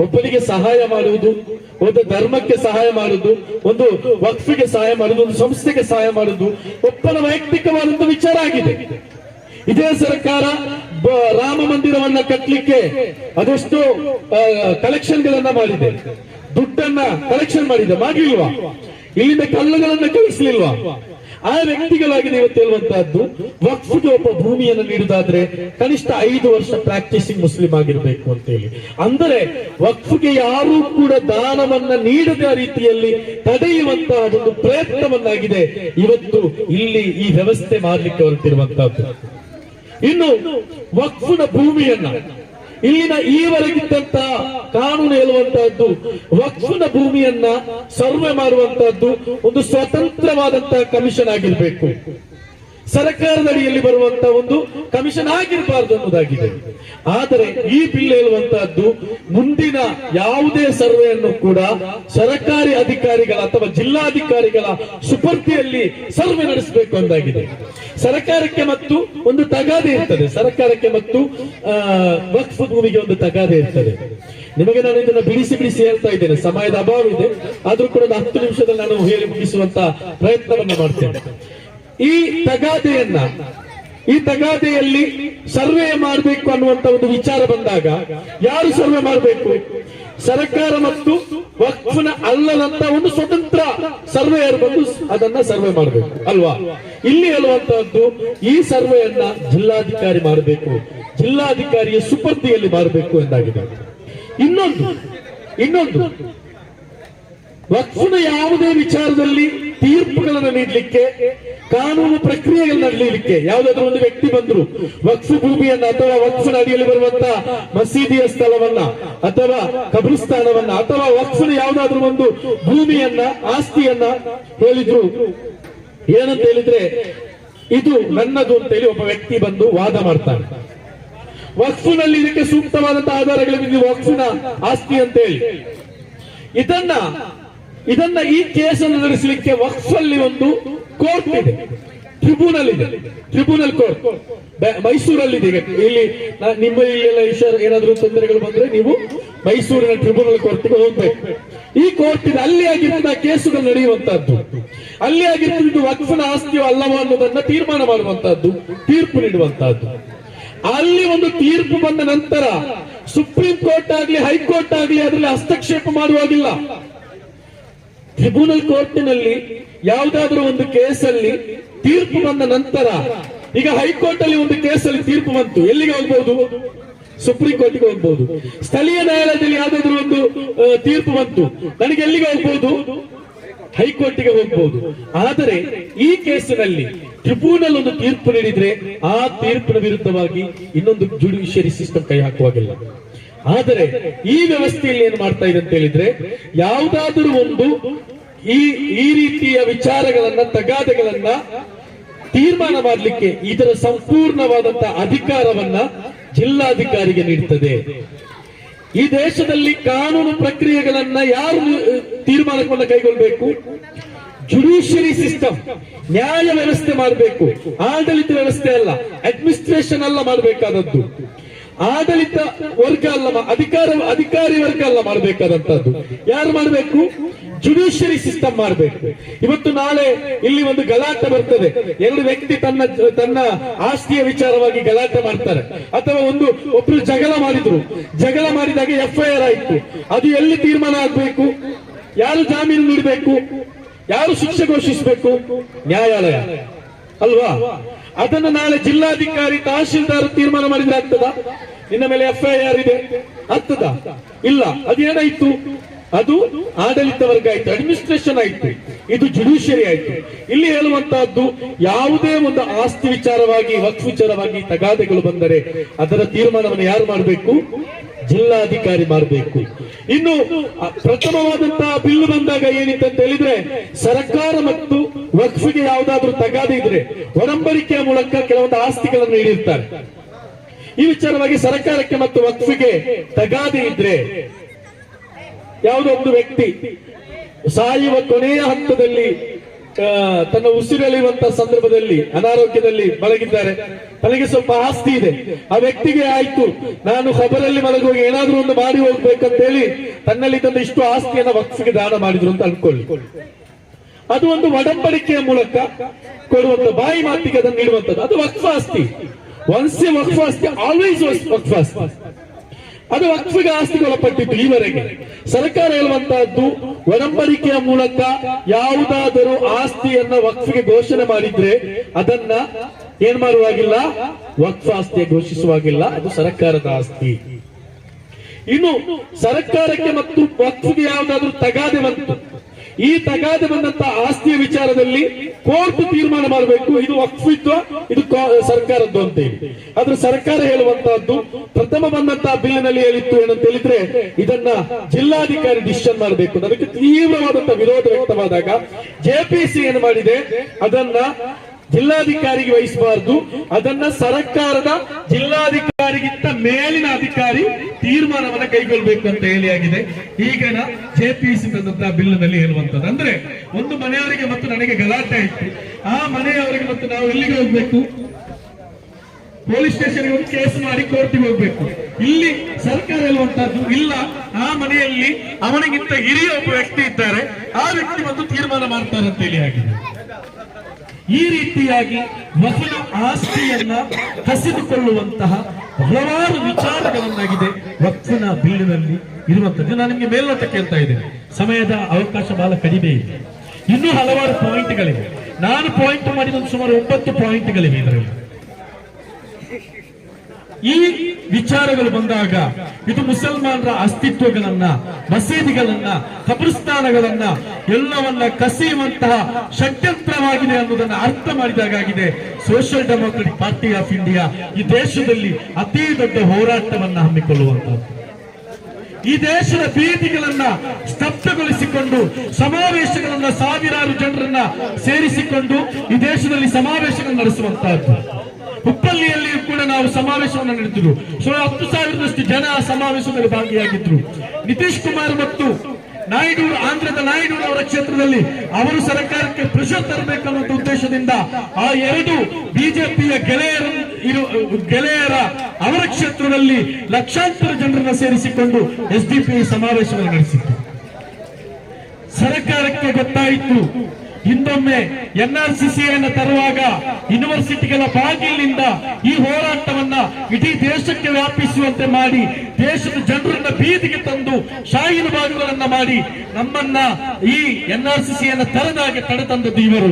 ಒಬ್ಬನಿಗೆ ಸಹಾಯ ಮಾಡುವುದು, ಒಂದು ಧರ್ಮಕ್ಕೆ ಸಹಾಯ ಮಾಡುವುದು, ಒಂದು ವಕ್ಫಿಗೆ ಸಹಾಯ ಮಾಡುವುದು, ಒಂದು ಸಂಸ್ಥೆಗೆ ಸಹಾಯ ಮಾಡುವುದು ಒಬ್ಬನ ವೈಯಕ್ತಿಕವಾದಂತಹ ವಿಚಾರ ಆಗಿದೆ. ಇದೇ ಸರ್ಕಾರ ರಾಮ ಮಂದಿರವನ್ನ ಕಟ್ಟಲಿಕ್ಕೆ ಅದೆಷ್ಟು ಕಲೆಕ್ಷನ್ ಗಳನ್ನ ಮಾಡಿದೆ. ದುಡ್ಡನ್ನ ಕಲೆಕ್ಷನ್ ಮಾಡಿದೆ. ಮಾಡ್ಲಿಲ್ವಾ? ಇಲ್ಲಿಂದ ಕಲ್ಲುಗಳನ್ನ ಕಳಿಸ್ಲಿಲ್ವಾ? ಆ ವ್ಯಕ್ತಿಗಳಾಗಿದೆ ಇವತ್ತು ಹೇಳುವಂತಹದ್ದು ವಕ್ಫ್ಗೆ ಒಬ್ಬ ಭೂಮಿಯನ್ನು ನೀಡುವುದಾದ್ರೆ ಕನಿಷ್ಠ ಐದು ವರ್ಷ ಪ್ರಾಕ್ಟೀಸಿಂಗ್ ಮುಸ್ಲಿಂ ಆಗಿರ್ಬೇಕು ಅಂತ ಹೇಳಿ. ಅಂದರೆ ವಕ್ಫ್ಗೆ ಯಾರೂ ಕೂಡ ದಾನವನ್ನ ನೀಡದ ರೀತಿಯಲ್ಲಿ ತಡೆಯುವಂತಹ ಒಂದು ಪ್ರಯತ್ನವನ್ನಾಗಿದೆ. ಇವತ್ತು ಇಲ್ಲಿ ಈ ವ್ಯವಸ್ಥೆ ಮಾಡಲಿಕ್ಕೆ ಹೊರಟಿರುವಂತಹದ್ದು. ಇನ್ನು ವಕ್ಫನ ಭೂಮಿಯನ್ನ. ಇಲ್ಲಿನ ಈವರೆಗಿದ್ದಂತ ಕಾನೂನು ಹೇಳುವಂತಹದ್ದು, ವಕ್ಫನ ಭೂಮಿಯನ್ನ ಸರ್ವೆ ಮಾಡುವಂತಹದ್ದು ಒಂದು ಸ್ವತಂತ್ರವಾದಂತಹ ಕಮಿಷನ್ ಆಗಿರ್ಬೇಕು. ಸರ್ಕಾರದ ಅಡಿಯಲ್ಲಿ ಬರುವಂತಹ ಒಂದು ಕಮಿಷನ್ ಆಗಿರಬಾರದು ಅನ್ನೋದಾಗಿದೆ. ಆದರೆ ಈ ಬಿಲ್ ಹೇಳುವಂತಹದ್ದು ಮುಂದಿನ ಯಾವುದೇ ಸರ್ವೆಯನ್ನು ಕೂಡ ಸರ್ಕಾರಿ ಅಧಿಕಾರಿಗಳ ಅಥವಾ ಜಿಲ್ಲಾಧಿಕಾರಿಗಳ ಸುಪರ್ತಿಯಲ್ಲಿ ಸರ್ವೆ ನಡೆಸಬೇಕು ಅಂದಾಗಿದೆ. ಸರ್ಕಾರಕ್ಕೆ ಮತ್ತು ಒಂದು ತಗಾದೆ ಇರ್ತದೆ. ಸರ್ಕಾರಕ್ಕೆ ಮತ್ತು ವಕ್ಫ್ ಭೂಮಿಗೆ ಒಂದು ತಗಾದೆ ಇರ್ತದೆ. ನಿಮಗೆ ನಾನು ಇದನ್ನ ಬಿಡಿಸಿ ಬಿಡಿಸಿ ಹೇಳ್ತಾ ಇದ್ದೇನೆ. ಸಮಯದ ಅಭಾವ ಇದೆ. ಆದ್ರೂ ಕೂಡ ಒಂದು ಹತ್ತು ನಿಮಿಷದಲ್ಲಿ ನಾನು ಹೇಳಿ ಮುಗಿಸುವಂತ ಪ್ರಯತ್ನವನ್ನು ಮಾಡ್ತೇನೆ. ಈ ತಗಾದೆಯನ್ನ, ಈ ತಗಾದೆಯಲ್ಲಿ ಸರ್ವೆ ಮಾಡಬೇಕು ಅನ್ನುವಂತ ಒಂದು ವಿಚಾರ ಬಂದಾಗ ಯಾರು ಸರ್ವೆ ಮಾಡಬೇಕು? ಸರ್ಕಾರ ಮತ್ತು ವಕ್ಫನ ಅಲ್ಲದಂತ ಒಂದು ಸ್ವತಂತ್ರ ಸರ್ವೆಯರ್ ಬಂದು ಅದನ್ನ ಸರ್ವೆ ಮಾಡಬೇಕು, ಅಲ್ವಾ? ಇಲ್ಲಿ ಹೇಳುವಂತಹದ್ದು, ಈ ಸರ್ವೆಯನ್ನ ಜಿಲ್ಲಾಧಿಕಾರಿ ಮಾಡಬೇಕು, ಜಿಲ್ಲಾಧಿಕಾರಿಯ ಸುಪರ್ದಿಯಲ್ಲಿ ಮಾಡಬೇಕು ಎಂದಾಗಿದೆ. ಇನ್ನೊಂದು ಇನ್ನೊಂದು ವಕ್ಫನ ಯಾವುದೇ ವಿಚಾರದಲ್ಲಿ ತೀರ್ಪುಗಳನ್ನು ನೀಡಲಿಕ್ಕೆ ಕಾನೂನು ಪ್ರಕ್ರಿಯೆಗಳು ನಡೆಯಲಿಕ್ಕೆ ಯಾವುದಾದ್ರೂ ಒಂದು ವ್ಯಕ್ತಿ ಬಂದ್ರು ವಕ್ಸು ಭೂಮಿಯನ್ನ ಅಥವಾ ವಕ್ಸನ ಅಡಿಯಲ್ಲಿ ಬರುವಂತ ಮಸೀದಿಯ ಸ್ಥಳವನ್ನ ಅಥವಾ ಕಬ್ರಿಸ್ತಾನವನ್ನ ಅಥವಾ ವಕ್ಸನ ಯಾವುದಾದ್ರೂ ಒಂದು ಭೂಮಿಯನ್ನ, ಆಸ್ತಿಯನ್ನ ಹೇಳಿದ್ರು. ಏನಂತ ಹೇಳಿದ್ರೆ, ಇದು ನನ್ನದು ಅಂತ ಹೇಳಿ ಒಬ್ಬ ವ್ಯಕ್ತಿ ಬಂದು ವಾದ ಮಾಡ್ತಾನೆ. ವಕ್ಸಿನಲ್ಲಿ ಇದಕ್ಕೆ ಸೂಕ್ತವಾದಂತಹ ಆಧಾರಗಳಿವೆ. ವಕ್ಸಿನ ಆಸ್ತಿ ಅಂತ ಹೇಳಿ. ಇದನ್ನ ಇದನ್ನ ಈ ಕೇಸನ್ನು ನಡೆಸಲಿಕ್ಕೆ ವಕ್ಫಲ್ಲಿ ಒಂದು ಕೋರ್ಟ್ ಇದೆ. ಟ್ರಿಬ್ಯುನಲ್ ಇದೆ. ಟ್ರಿಬ್ಯುನಲ್ ಕೋರ್ಟ್ ಮೈಸೂರಲ್ಲಿ ಇದೆ ಇಲ್ಲಿ ನಿಮ್ಮ ಏನಾದ್ರೂ ತೊಂದರೆಗಳು ಬಂದ್ರೆ ನೀವು ಮೈಸೂರಿನ ಟ್ರಿಬ್ಯುನಲ್ ಕೋರ್ಟ್ಗೆ ಹೋಗ್ಬೇಕು. ಈ ಕೋರ್ಟ್ ಇದೆ ಅಲ್ಲಿ ಆಗಿರ್ತದ ಕೇಸುಗಳು ನಡೆಯುವಂತಹದ್ದು. ಅಲ್ಲಿ ಆಗಿರ್ತಿದ್ದು ವಕ್ಫನ ಆಸ್ತಿಯೋ ಅಲ್ಲವೋ ಅನ್ನೋದನ್ನ ತೀರ್ಮಾನ ಮಾಡುವಂತಹದ್ದು, ತೀರ್ಪು ನೀಡುವಂತಹದ್ದು. ಅಲ್ಲಿ ಒಂದು ತೀರ್ಪು ಬಂದ ನಂತರ ಸುಪ್ರೀಂ ಕೋರ್ಟ್ ಆಗ್ಲಿ, ಹೈಕೋರ್ಟ್ ಆಗ್ಲಿ ಅದರಲ್ಲಿ ಹಸ್ತಕ್ಷೇಪ ಮಾಡುವಾಗಿಲ್ಲ. ಟ್ರಿಬ್ಯುನಲ್ ಕೋರ್ಟಿನಲ್ಲಿ ಯಾವುದಾದ್ರೂ ಒಂದು ಕೇಸಲ್ಲಿ ತೀರ್ಪು ಬಂದ ನಂತರ, ಈಗ ಹೈಕೋರ್ಟ್ ಅಲ್ಲಿ ಒಂದು ಕೇಸಲ್ಲಿ ತೀರ್ಪು ಬಂತು. ಎಲ್ಲಿಗೆ ಹೋಗ್ಬಹುದು ಸುಪ್ರೀಂ ಕೋರ್ಟ್ಗೆ ಹೋಗ್ಬಹುದು ಸ್ಥಳೀಯ ನ್ಯಾಯಾಲಯದಲ್ಲಿ ಯಾವುದಾದ್ರೂ ಒಂದು ತೀರ್ಪು ಬಂತು. ನನಗೆ ಎಲ್ಲಿಗೆ ಹೋಗ್ಬಹುದು ಹೈಕೋರ್ಟ್ಗೆ ಹೋಗ್ಬಹುದು ಆದರೆ ಈ ಕೇಸಿನಲ್ಲಿ ಟ್ರಿಬ್ಯುನಲ್ ಒಂದು ತೀರ್ಪು ನೀಡಿದ್ರೆ ಆ ತೀರ್ಪಿನ ವಿರುದ್ಧವಾಗಿ ಇನ್ನೊಂದು ಜುಡಿಷಿಯರಿ ಸಿಸ್ಟಮ್ ಕೈ ಹಾಕುವಾಗಿಲ್ಲ. ಆದರೆ ಈ ವ್ಯವಸ್ಥೆಯಲ್ಲಿ ಏನ್ ಮಾಡ್ತಾ ಇದೆ ಅಂತ ಹೇಳಿದ್ರೆ, ಯಾವುದಾದರೂ ಒಂದು ಈ ಈ ರೀತಿಯ ವಿಚಾರಗಳನ್ನ, ತಗಾದೆಗಳನ್ನ ತೀರ್ಮಾನ ಮಾಡಲಿಕ್ಕೆ ಇದರ ಸಂಪೂರ್ಣವಾದಂತಹ ಅಧಿಕಾರವನ್ನ ಜಿಲ್ಲಾಧಿಕಾರಿಗೆ ನೀಡುತ್ತದೆ ಈ ದೇಶದಲ್ಲಿ ಕಾನೂನು ಪ್ರಕ್ರಿಯೆಗಳನ್ನ ಯಾರು ತೀರ್ಮಾನವನ್ನು ಕೈಗೊಳ್ಳಬೇಕು ಜುಡಿಷಿಯರಿ ಸಿಸ್ಟಮ್ ನ್ಯಾಯ ವ್ಯವಸ್ಥೆ ಮಾಡಬೇಕು. ಆಡಳಿತ ವ್ಯವಸ್ಥೆ ಅಲ್ಲ ಅಡ್ಮಿನಿಸ್ಟ್ರೇಷನ್ ಅಲ್ಲ ಮಾಡಬೇಕಾದದ್ದು. ಆಡಳಿತ ವರ್ಗ ಅಲ್ಲ ಅಧಿಕಾರ, ಅಧಿಕಾರಿ ವರ್ಗ ಅಲ್ಲ ಮಾಡಬೇಕಾದಂತದ್ದು. ಯಾರು ಮಾಡಬೇಕು? ಜುಡಿಷಿಯರಿ ಸಿಸ್ಟಮ್ ಮಾಡಬೇಕು. ಇವತ್ತು ನಾಳೆ ಇಲ್ಲಿ ಒಂದು ಗಲಾಟೆ ಬರ್ತದೆ. ಎರಡು ವ್ಯಕ್ತಿ ತನ್ನ ತನ್ನ ಆಸ್ತಿಯ ವಿಚಾರವಾಗಿ ಗಲಾಟೆ ಮಾಡ್ತಾರೆ. ಅಥವಾ ಒಂದು, ಒಬ್ರು ಜಗಳ ಮಾಡಿದ್ರು. ಜಗಳ ಮಾಡಿದಾಗ ಎಫ್ಐಆರ್ ಆಯ್ತು. ಅದು ಎಲ್ಲಿ ತೀರ್ಮಾನ ಆಗ್ಬೇಕು? ಯಾರು ಜಾಮೀನು ನೀಡಬೇಕು? ಯಾರು ಶಿಕ್ಷೆ ಘೋಷಿಸಬೇಕು? ನ್ಯಾಯಾಲಯ. ಅಲ್ವಾ? ಅದನ್ನು ನಾಳೆ ಜಿಲ್ಲಾಧಿಕಾರಿ ತಹಶೀಲ್ದಾರ್ ತೀರ್ಮಾನ ಮಾಡಿದ್ರೆ ಆಗ್ತದ? ನಿನ್ನ ಮೇಲೆ ಎಫ್ಐಆರ್ ಇದೆ. ಆಗ್ತದ? ಇಲ್ಲ. ಅದೇನಾಯ್ತು? ಅದು ಆಡಳಿತ ವರ್ಗ ಆಯ್ತು ಅಡ್ಮಿನಿಸ್ಟ್ರೇಷನ್ ಆಯ್ತು. ಇದು ಜುಡಿಷಿಯರಿ ಆಯ್ತು. ಇಲ್ಲಿ ಹೇಳುವಂತಹದ್ದು, ಯಾವುದೇ ಒಂದು ಆಸ್ತಿ ವಿಚಾರವಾಗಿ ವಕ್ಫ್ ವಿಚಾರವಾಗಿ ತಗಾದೆಗಳು ಬಂದರೆ ಅದರ ತೀರ್ಮಾನವನ್ನು ಯಾರು ಮಾಡಬೇಕು? ಜಿಲ್ಲಾಧಿಕಾರಿ ಮಾಡಬೇಕು. ಇನ್ನು ಪ್ರಥಮವಾದಂತ ಪ್ರಥಮವಾದಂತಹ ಬಿಲ್ ಬಂದಾಗ ಏನಿತ್ತು ಅಂತ ಹೇಳಿದ್ರೆ, ಸರ್ಕಾರ ಮತ್ತು ವಕ್ಫಿಗೆ ಯಾವುದಾದ್ರೂ ತಗಾದೆ ಇದ್ರೆ ಒಡಂಬಡಿಕೆಯ ಮೂಲಕ ಕೆಲವೊಂದು ಆಸ್ತಿಗಳನ್ನು ನೀಡಿರ್ತಾರೆ. ಈ ವಿಚಾರವಾಗಿ ಸರ್ಕಾರಕ್ಕೆ ಮತ್ತು ವಕ್ಫಿಗೆ ತಗಾದೆ ಇದ್ರೆ ಯಾವುದೋ ಒಂದು ವ್ಯಕ್ತಿ ಸಾಯುವ ಕೊನೆಯ ಹಂತದಲ್ಲಿ ತನ್ನ ಉಸಿರೆಳೆಯುವಂತ ಸಂದರ್ಭದಲ್ಲಿ, ಅನಾರೋಗ್ಯದಲ್ಲಿ ಮಲಗಿದ್ದಾರೆ. ತನಗೆ ಸ್ವಲ್ಪ ಆಸ್ತಿ ಇದೆ. ಆ ವ್ಯಕ್ತಿಗೆ ಆಯ್ತು. ನಾನು ಖಬರಲ್ಲಿ ಮಲಗುವಾಗ ಏನಾದ್ರೂ ಒಂದು ಮಾಡಿ ಹೋಗ್ಬೇಕಂತ ಹೇಳಿ ತನ್ನಲ್ಲಿ ತಂದ ಇಷ್ಟು ಆಸ್ತಿಯನ್ನ ವಕ್ಸಿಗೆ ದಾನ ಮಾಡಿದ್ರು ಅಂತ ಅನ್ಕೊಳ್ಳಿ. ಅದು ಒಂದು ಒಡಂಬಡಿಕೆಯ ಮೂಲಕ ಕೊಡುವಂತ ಬಾಯಿ ಮಾತಿಗೆ ಅದನ್ನು ನೀಡುವಂತದ್ದು ಅದು ವಕ್ಫಾಸ್ತಿ ಆಸ್ತಿ. ಒನ್ಸ್ ವಕ್ಫಾಸ್ತಿ ಆಲ್ವೇಸ್ ವಕ್ಫ ಆಸ್ತಿ. ಅದು ವಕ್ಫಿಗೆ ಆಸ್ತಿ ಒಳಪಟ್ಟಿತ್ತು ಈವರೆಗೆ. ಸರ್ಕಾರ ಹೇಳುವಂತಹದ್ದು ಒಡಂಬಡಿಕೆಯ ಮೂಲಕ ಯಾವುದಾದರೂ ಆಸ್ತಿಯನ್ನ ವಕ್ಫಿಗೆ ಘೋಷಣೆ ಮಾಡಿದ್ರೆ ಅದನ್ನ ಏನ್ ಮಾಡುವಾಗಿಲ್ಲ? ವಕ್ಫ್ ಆಸ್ತಿಯ ಘೋಷಿಸುವಾಗಿಲ್ಲ. ಅದು ಸರ್ಕಾರದ ಆಸ್ತಿ. ಇನ್ನು ಸರ್ಕಾರಕ್ಕೆ ಮತ್ತು ವಕ್ಫಿಗೆ ಯಾವುದಾದ್ರೂ ತಗಾದೆ ಬಂತು. ಈ ತಗಾದೆ ಬಂದಂತ ಆಸ್ತಿಯ ವಿಚಾರದಲ್ಲಿ ಕೋರ್ಟ್ ತೀರ್ಮಾನ ಮಾಡಬೇಕು. ಇದು ವಕ್ಫಿತ್ವ ಇದು ಸರ್ಕಾರದ್ದು ಅಂತ ಹೇಳಿ. ಆದ್ರೆ ಸರ್ಕಾರ ಹೇಳುವಂತಹದ್ದು ಪ್ರಥಮ ಬಂದಂತಹ ಬಿಲ್ನಲ್ಲಿ ಹೇಳಿತ್ತು ಏನಂತ ಹೇಳಿದ್ರೆ ಇದನ್ನ ಜಿಲ್ಲಾಧಿಕಾರಿ ಡಿಸಿಷನ್ ಮಾಡಬೇಕು. ಅದಕ್ಕೆ ತೀವ್ರವಾದಂತಹ ವಿರೋಧ ವ್ಯಕ್ತವಾದಾಗ ಜೆಪಿಸಿ ಏನು ಮಾಡಿದೆ? ಅದನ್ನ ಜಿಲ್ಲಾಧಿಕಾರಿಗೆ ವಹಿಸಬಾರದು. ಅದನ್ನ ಸರ್ಕಾರದ ಜಿಲ್ಲಾಧಿಕಾರಿಗಿಂತ ಮೇಲಿನ ಅಧಿಕಾರಿ ತೀರ್ಮಾನವನ್ನ ಕೈಗೊಳ್ಬೇಕು ಅಂತ ಹೇಳಿ ಆಗಿದೆ. ಈಗಿನ ಜೆಪಿಸಿ ತಂದಂತಹ ಬಿಲ್ನಲ್ಲಿ ಹೇಳುವಂತದ್ದು ಅಂದ್ರೆ ಒಂದು ಮನೆಯವರಿಗೆ ಮತ್ತು ನನಗೆ ಗಲಾಟೆ ಆಯ್ತು. ಆ ಮನೆಯವರಿಗೆ ಮತ್ತು ನಾವು ಎಲ್ಲಿಗೆ ಹೋಗ್ಬೇಕು? ಪೊಲೀಸ್ ಸ್ಟೇಷನ್ ಒಂದು ಕೇಸ್ ಮಾಡಿ ಕೋರ್ಟಿಗೆ ಹೋಗ್ಬೇಕು. ಇಲ್ಲಿ ಸರ್ಕಾರ ಹೇಳುವಂತಹದ್ದು ಇಲ್ಲ. ಆ ಮನೆಯಲ್ಲಿ ಅವನಿಗಿಂತ ಹಿರಿಯ ಒಬ್ಬ ವ್ಯಕ್ತಿ ಇದ್ದಾರೆ. ಆ ವ್ಯಕ್ತಿ ಮತ್ತು ತೀರ್ಮಾನ ಮಾಡ್ತಾರೆ ಅಂತ ಹೇಳಿ ಆಗಿದೆ. ಈ ರೀತಿಯಾಗಿ ವಕೀಲ ಆಸ್ತಿಯನ್ನ ಕಸಿದುಕೊಳ್ಳುವಂತಹ ಹಲವಾರು ವಿಚಾರಗಳನ್ನಾಗಿದೆ ವಕ್ಫಿನ ಬಿಲ್ಲಿನಲ್ಲಿ ಇರುವಂತದ್ದು ನಾನು ನಿಮಗೆ ಮೇಲ್ನೋಟ ಕೇಳ್ತಾ ಇದ್ದೇನೆ. ಸಮಯದ ಅವಕಾಶ ಬಹಳ ಕಡಿಮೆ ಇದೆ. ಇನ್ನೂ ಹಲವಾರು ಪಾಯಿಂಟ್ಗಳಿವೆ ನಾನು ಪಾಯಿಂಟ್ ಮಾಡಿದ ಸುಮಾರು ಒಂಬತ್ತು ಪಾಯಿಂಟ್ಗಳಿವೆ ಇದರಲ್ಲಿ. ಈ ವಿಚಾರಗಳು ಬಂದಾಗ ಇದು ಮುಸಲ್ಮಾನರ ಅಸ್ತಿತ್ವಗಳನ್ನ, ಮಸೀದಿಗಳನ್ನ, ಕಬ್ರಸ್ಥಾನಗಳನ್ನ, ಎಲ್ಲವನ್ನ ಕಸಿಯುವಂತಹ ಷಡ್ಯಂತ್ರವಾಗಿದೆ ಅನ್ನೋದನ್ನ ಅರ್ಥ ಮಾಡಿದಾಗಿದೆ social democratic party of India ಈ ದೇಶದಲ್ಲಿ ಅತಿ ದೊಡ್ಡ ಹೋರಾಟವನ್ನ ಹಮ್ಮಿಕೊಳ್ಳುವಂತಹದ್ದು ಈ ದೇಶದ ಬೀದಿಗಳನ್ನ ಸ್ತಬ್ಧಗೊಳಿಸಿಕೊಂಡು, ಸಮಾವೇಶಗಳನ್ನ ಸಾವಿರಾರು ಜನರನ್ನ ಸೇರಿಸಿಕೊಂಡು ಈ ದೇಶದಲ್ಲಿ ಸಮಾವೇಶಗಳನ್ನು ನಡೆಸುವಂತಹದ್ದು. ಹುಬ್ಬಳ್ಳಿಯಲ್ಲಿಯೂ ಕೂಡ ನಾವು ಸಮಾವೇಶವನ್ನು ನಡೆಸಿದ್ರು ಸುಮಾರು ಹತ್ತು ಸಾವಿರದಷ್ಟು ಜನ ಆ ಸಮಾವೇಶದಲ್ಲಿ ಭಾಗಿಯಾಗಿದ್ರು. ನಿತೀಶ್ ಕುಮಾರ್ ಮತ್ತು ನಾಯ್ಡು ಆಂಧ್ರದ ನಾಯ್ಡು ಅವರ ಕ್ಷೇತ್ರದಲ್ಲಿ ಅವರು ಸರ್ಕಾರಕ್ಕೆ ಪ್ರೆಷರ್ ತರಬೇಕನ್ನುವ ಉದ್ದೇಶದಿಂದ ಆ ಎರಡು ಬಿಜೆಪಿಯ ಗೆಳೆಯರ, ಇರು, ಗೆಳೆಯರ ಅವರ ಕ್ಷೇತ್ರದಲ್ಲಿ ಲಕ್ಷಾಂತರ ಜನರನ್ನ ಸೇರಿಸಿಕೊಂಡು ಎಸ್ ಡಿ ಪಿ ಸಮಾವೇಶವನ್ನು ನಡೆಸಿತ್ತು. ಸರ್ಕಾರಕ್ಕೆ ಗೊತ್ತಾಯಿತು ಇನ್ನೊಮ್ಮೆ ಎನ್ಆರ್ಸಿಸಿಯನ್ನು ತರುವಾಗ ಯೂನಿವರ್ಸಿಟಿಗಳ ಬಾಗಿಲಿನಿಂದ ಈ ಹೋರಾಟವನ್ನ ಇಡೀ ದೇಶಕ್ಕೆ ವ್ಯಾಪಿಸುವಂತೆ ಮಾಡಿ, ದೇಶದ ಜನರನ್ನ ಬೀದಿಗೆ ತಂದು ಶಾಹಿನ ಬಾಗುಗಳನ್ನ ಮಾಡಿ ನಮ್ಮನ್ನ ಈ ಎನ್ಆರ್ಸಿಸಿಯನ್ನು ತರದಾಗೆ ತಡೆತಂದದ್ದು ಇವರು.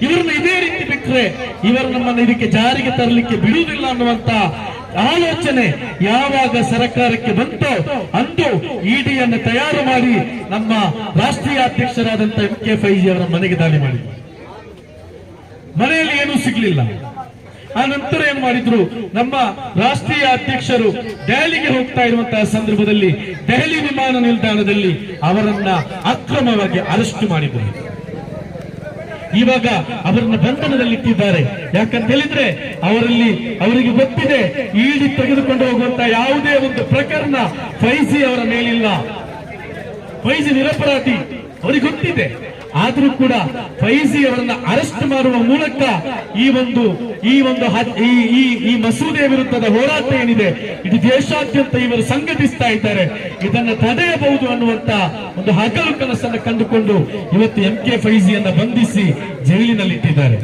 ಇವರನ್ನ ಇದೇ ರೀತಿ ಬಿಟ್ಟರೆ ಇವರು ನಮ್ಮನ್ನ ಇದಕ್ಕೆ ಜಾರಿಗೆ ತರಲಿಕ್ಕೆ ಬಿಡುವುದಿಲ್ಲ ಅನ್ನುವಂತ ಆಲೋಚನೆ ಯಾವಾಗ ಸರ್ಕಾರಕ್ಕೆ ಬಂತೋ ಅಂದು ಇಡಿಯನ್ನು ತಯಾರು ಮಾಡಿ ನಮ್ಮ ರಾಷ್ಟ್ರೀಯ ಅಧ್ಯಕ್ಷರಾದಂತ ಎಂ ಕೆ ಫೈಜಿ ಅವರ ಮನೆಗೆ ದಾಳಿ ಮಾಡಿದ್ರು. ಮನೆಯಲ್ಲಿ ಏನೂ ಸಿಗ್ಲಿಲ್ಲ. ಆ ನಂತರ ಏನ್ ಮಾಡಿದ್ರು? ನಮ್ಮ ರಾಷ್ಟ್ರೀಯ ಅಧ್ಯಕ್ಷರು ದೆಹಲಿಗೆ ಹೋಗ್ತಾ ಇರುವಂತಹ ಸಂದರ್ಭದಲ್ಲಿ ದೆಹಲಿ ವಿಮಾನ ನಿಲ್ದಾಣದಲ್ಲಿ ಅವರನ್ನ ಅಕ್ರಮವಾಗಿ ಅರೆಸ್ಟ್ ಮಾಡಿದ್ರು. ಇವಾಗ ಅವರನ್ನ ಬಂಧನದಲ್ಲಿಟ್ಟಿದ್ದಾರೆ ಯಾಕಂತ ಹೇಳಿದ್ರೆ ಅವರಲ್ಲಿ ಅವರಿಗೆ ಗೊತ್ತಿದೆ, ಈಡಿ ತೆಗೆದುಕೊಂಡು ಹೋಗುವಂತ ಯಾವುದೇ ಒಂದು ಪ್ರಕರಣ ಫೈಸಿ ಅವರ ಮೇಲಿಲ್ಲ. ಫೈಸಿ ನಿರಪರಾಧಿ, ಅವರಿಗೆ ಗೊತ್ತಿದೆ. ಆದ್ರೂ ಕೂಡ ಫೈಜಿ ಅವರನ್ನ ಅರೆಸ್ಟ್ ಮಾಡುವ ಮೂಲಕ ಈ ಒಂದು ಈ ಒಂದು ಈ ಮಸೂದೆಯ ವಿರುದ್ಧದ ಹೋರಾಟ ಏನಿದೆ, ಇದು ದೇಶಾದ್ಯಂತ ಇವರು ಸಂಘಟಿಸ್ತಾ ಇದ್ದಾರೆ. ಇದನ್ನ ತಡೆಯಬಹುದು ಅನ್ನುವಂತ ಒಂದು ಹಗಲು ಕನಸನ್ನು ಕಂಡುಕೊಂಡು ಇವತ್ತು ಎಂ ಕೆ ಫೈಜಿಯನ್ನ ಬಂಧಿಸಿ ಜೈಲಿನಲ್ಲಿಟ್ಟಿದ್ದಾರೆ.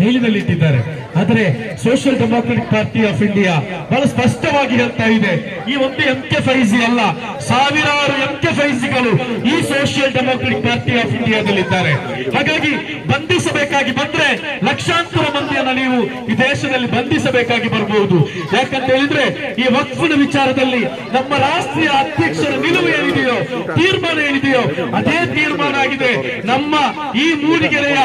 ಜೈಲಿನಲ್ಲಿಟ್ಟಿದ್ದಾರೆ. ಆದರೆ social democratic party of India ಬಹಳ ಸ್ಪಷ್ಟವಾಗಿ ಹೇಳ್ತಾ ಇದೆ. ಈ ಒಂದು ಎಂ ಕೆ ಫೈಜಿ ಅಲ್ಲ, ಸಾವಿರಾರು ಎಂ ಕೆ ಫೈಜಿಗಳು ಈ ಸೋಷಿಯಲ್ ಡೆಮೋಕ್ರೆಟಿಕ್ ಪಾರ್ಟಿ ಆಫ್ ಇಂಡಿಯಾದಲ್ಲಿದ್ದಾರೆ ಹಾಗಾಗಿ ಬಂಧಿಸಬೇಕಾಗಿ ಬಂದ್ರೆ ಲಕ್ಷಾಂತರ ಮಂದಿಯನ್ನ ನೀವು ಈ ದೇಶದಲ್ಲಿ ಬಂಧಿಸಬೇಕಾಗಿ ಬರಬಹುದು ಯಾಕಂತ ಹೇಳಿದ್ರೆ ಈ ವಕ್ಫನ ವಿಚಾರದಲ್ಲಿ ನಮ್ಮ ರಾಷ್ಟ್ರೀಯ ಅಧ್ಯಕ್ಷರ ನಿಲುವು ಏನಿದೆಯೋ, ತೀರ್ಮಾನ ಏನಿದೆಯೋ, ಅದೇ ತೀರ್ಮಾನ ಆಗಿದೆ. ನಮ್ಮ ಈ ಮೂಡಿಗೆರೆಯ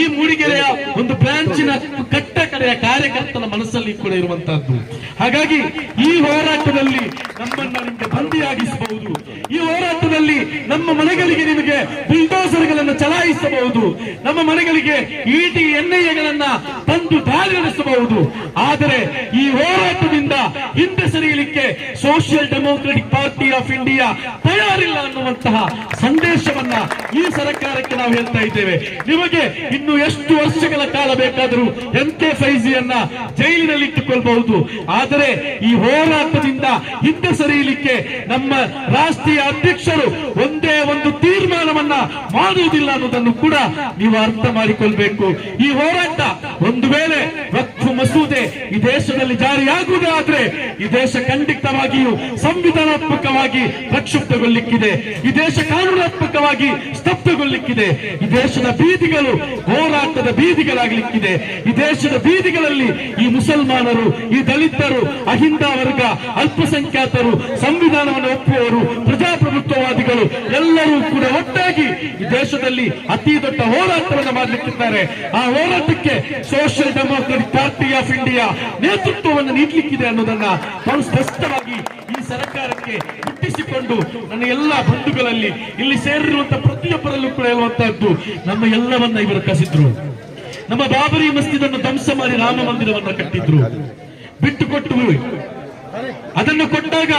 ಈ ಮೂಡಿಗೆರೆಯ ಒಂದು ಬ್ರಾಂಚಿನ ಕಟ್ಟ ಕಡೆಯ ಕಾರ್ಯಕರ್ತನ ಮನಸ್ಸಲ್ಲಿ ಕೂಡ ಇರುವಂತಹದ್ದು. ಹಾಗಾಗಿ ಈ ಹೋರಾಟದಲ್ಲಿ ನಮ್ಮನ್ನ ನಿಮಗೆ ಬಂದಿಯಾಗಿಸಬಹುದು ಈ ಹೋರಾಟದಲ್ಲಿ ನಮ್ಮ ಮನೆಗಳಿಗೆ ನಿಮಗೆ ಬುಲ್ಡೋಸರ್ಗಳನ್ನು ಚಲಾಯಿಸಬಹುದು. ನಮ್ಮ ಮನೆಗಳಿಗೆ ಇಟಿ ಎನ್ಐಎಗಳನ್ನ ತಂದು ದಾಳಿ ನಡೆಸಬಹುದು. ಆದರೆ ಈ ಹೋರಾಟದಿಂದ ಹಿಂದೆ ಸರಿಯಲಿಕ್ಕೆ social democratic party of India ತಯಾರಿಲ್ಲ ಅನ್ನುವಂತಹ ಸಂದೇಶವನ್ನ ಈ ಸರ್ಕಾರಕ್ಕೆ ನಾವು ಹೇಳ್ತಾ ಇದ್ದೇವೆ. ನಿಮಗೆ ಇನ್ನು ಎಷ್ಟು ವರ್ಷಗಳ ಕಾಲ ಬೇಕಾದರೂ ಎಂ ಕೆ ಫೈಜಿಯನ್ನ ಜೈಲಿನಲ್ಲಿ ಇಟ್ಟುಕೊಳ್ಬಹುದು ಆದರೆ ಈ ಹೋರಾಟದಿಂದ ಹಿಂದೆ ಸರಿಯಲಿಕ್ಕೆ ನಮ್ಮ ರಾಷ್ಟ್ರೀಯ ಅಧ್ಯಕ್ಷರು ಒಂದೇ ಒಂದು ತೀರ್ಮಾನವನ್ನ ಮಾಡುವುದಿಲ್ಲ ಅನ್ನೋದನ್ನು ಕೂಡ ನೀವು ಅರ್ಥ ಮಾಡಿಕೊಳ್ಬೇಕು. ಈ ಹೋರಾಟ ಒಂದು ವೇಳೆ ವಕ್ಫು ಮಸೂದೆ ಈ ದೇಶದಲ್ಲಿ ಜಾರಿಯಾಗುವುದಾದ್ರೆ ಈ ದೇಶ ಖಂಡಿತವಾಗಿಯೂ ಸಂವಿಧಾನಾತ್ಮಕವಾಗಿ ಪ್ರಕ್ಷುಬ್ಧಗೊಳ್ಳಿಕ್ಕಿದೆ. ಈ ದೇಶ ಕಾನೂನಾತ್ಮಕವಾಗಿ ಸ್ತಬ್ಧಗೊಳ್ಳಿಕ್ಕಿದೆ. ಈ ದೇಶದ ಬೀದಿಗಳು ಹೋರಾಟದ ಬೀದಿಗಳಾಗಲಿಕ್ಕಿದೆ. ಈ ದೇಶದ ಬೀದಿಗಳಲ್ಲಿ ಈ ಮುಸಲ್ಮಾನರು, ಈ ದಲಿತರು, ಅಹಿಂದ ವರ್ಗ, ಅಲ್ಪಸಂಖ್ಯಾತರು, ಸಂವಿಧಾನವನ್ನು ಒಪ್ಪುವವರು, ಪ್ರಜಾಪ್ರಭುತ್ವವಾದಿಗಳು ಎಲ್ಲರೂ ಕೂಡ ಒಟ್ಟಾಗಿ ಈ ದೇಶದಲ್ಲಿ ಅತಿ ದೊಡ್ಡ ಹೋರಾಟವನ್ನು ಮಾಡಲಿಕ್ಕಿದ್ದಾರೆ. ಆ ಹೋರಾಟಕ್ಕೆ social democratic party of India ನೇತೃತ್ವವನ್ನು ನೀಡಲಿಕ್ಕಿದೆ ಅನ್ನೋದನ್ನ ನಾವು ಸ್ಪಷ್ಟವಾಗಿ ಈ ಸರ್ಕಾರಕ್ಕೆ ಹುಟ್ಟಿಸಿಕೊಂಡು ನನ್ನ ಎಲ್ಲ ಬಂಧುಗಳಲ್ಲಿ ಇಲ್ಲಿ ಸೇರಿರುವಂತಹ ಪ್ರತಿಯೊಬ್ಬರಲ್ಲೂ ಕೂಡ ಹೇಳುವಂತಹದ್ದು, ನಮ್ಮ ಎಲ್ಲವನ್ನ ಇವರು ಕಸಿದ್ರು. ನಮ್ಮ ಬಾಬರಿ ಮಸ್ಜಿದ್ ಅನ್ನು ಧ್ವಂಸ ಮಾಡಿ ರಾಮ ಮಂದಿರವನ್ನ ಕಟ್ಟಿದ್ರು. ಬಿಟ್ಟು ಕೊಟ್ಟು ಅದನ್ನು ಕೊಟ್ಟಾಗ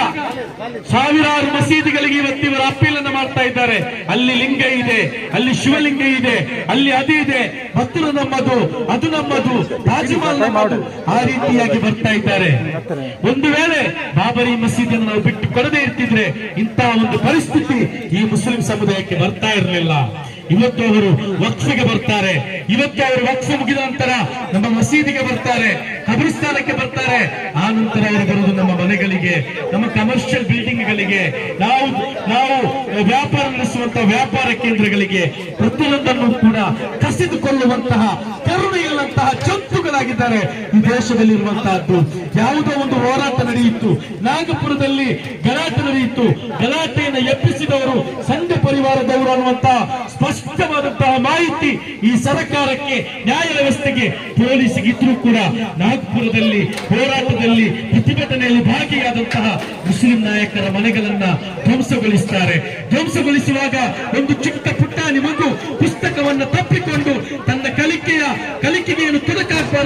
ಸಾವಿರಾರು ಮಸೀದಿಗಳಿಗೆ ಇವತ್ತು ಇವರು ಅಪೀಲ್ ಅನ್ನು ಮಾಡ್ತಾ ಇದ್ದಾರೆ. ಅಲ್ಲಿ ಲಿಂಗ ಇದೆ, ಅಲ್ಲಿ ಶಿವಲಿಂಗ ಇದೆ, ಅಲ್ಲಿ ಅದು ಇದೆ. ಭಕ್ತರು ನಮ್ಮದು, ಅದು ನಮ್ಮದು, ತಾಜ್ಮಹಲ್ ನಮ್ಮದು. ಆ ರೀತಿಯಾಗಿ ಬರ್ತಾ ಇದ್ದಾರೆ. ಒಂದು ವೇಳೆ ಬಾಬರಿ ಮಸೀದಿಯನ್ನು ನಾವು ಬಿಟ್ಟು ಕೊಡದೇ ಇರ್ತಿದ್ರೆ ಇಂತಹ ಒಂದು ಪರಿಸ್ಥಿತಿ ಈ ಮುಸ್ಲಿಂ ಸಮುದಾಯಕ್ಕೆ ಬರ್ತಾ ಇರಲಿಲ್ಲ. ಇವತ್ತು ಅವರು ವಕ್ಸಿಗೆ ಬರ್ತಾರೆ. ಇವತ್ತು ಅವರು ವಕ್ಸ ಮುಗಿದ ನಂತರ ನಮ್ಮ ಮಸೀದಿಗೆ ಬರ್ತಾರೆ, ಕಬ್ರಿಸ್ತಾನಕ್ಕೆ ಬರ್ತಾರೆ. ಆ ನಂತರ ಅವರು ಬರುವುದು ನಮ್ಮ ಮನೆಗಳಿಗೆ, ನಮ್ಮ ಕಮರ್ಷಿಯಲ್ ಬಿಲ್ಡಿಂಗ್ ಗಳಿಗೆ ನಾವು ನಾವು ವ್ಯಾಪಾರ ನಡೆಸುವಂತಹ ವ್ಯಾಪಾರ ಕೇಂದ್ರಗಳಿಗೆ ಪ್ರತಿಯೊಂದನ್ನು ಕೂಡ ಕಸಿದುಕೊಳ್ಳುವಂತಹ ಕರುಣೆ ಇಲ್ಲಂತಹ ಜಂತುಗಳಾಗಿದ್ದಾರೆ ಈ ದೇಶದಲ್ಲಿರುವಂತಹದ್ದು. ಯಾವುದೋ ಒಂದು ಹೋರಾಟ ನಡೆಯಿತು ನಾಗಪುರದಲ್ಲಿ ಗಲಾಟೆ ನಡೆಯಿತು ಗಲಾಟೆಯನ್ನು ಎಪ್ಪಿಸಿದವರು ಸಂಘ ಪರಿವಾರದವರು ಅನ್ನುವಂತಹ ಸ್ಪಷ್ಟವಾದಂತಹ ಮಾಹಿತಿ ಈ ಸರ್ಕಾರಕ್ಕೆ, ನ್ಯಾಯ ವ್ಯವಸ್ಥೆಗೆ ಪೊಲೀಸಿಗಿದ್ರೂ ಕೂಡ ನಾಗಪುರದಲ್ಲಿ ಹೋರಾಟದಲ್ಲಿ ಪ್ರತಿಭಟನೆಯಲ್ಲಿ ಭಾಗಿಯಾದಂತಹ ಮುಸ್ಲಿಂ ನಾಯಕರ ಮನೆಗಳನ್ನ ಧ್ವಂಸಗೊಳಿಸ್ತಾರೆ. ಧ್ವಂಸಗೊಳಿಸುವಾಗ ಒಂದು ಚಿಕ್ಕ ಪುಟ್ಟಾನಿ ಮಗು ಪುಸ್ತಕವನ್ನು ತಪ್ಪಿಕೊಂಡು ತನ್ನ ಕಲಿಕೆಯ ಕಲಿಕೆಗೆ ಏನು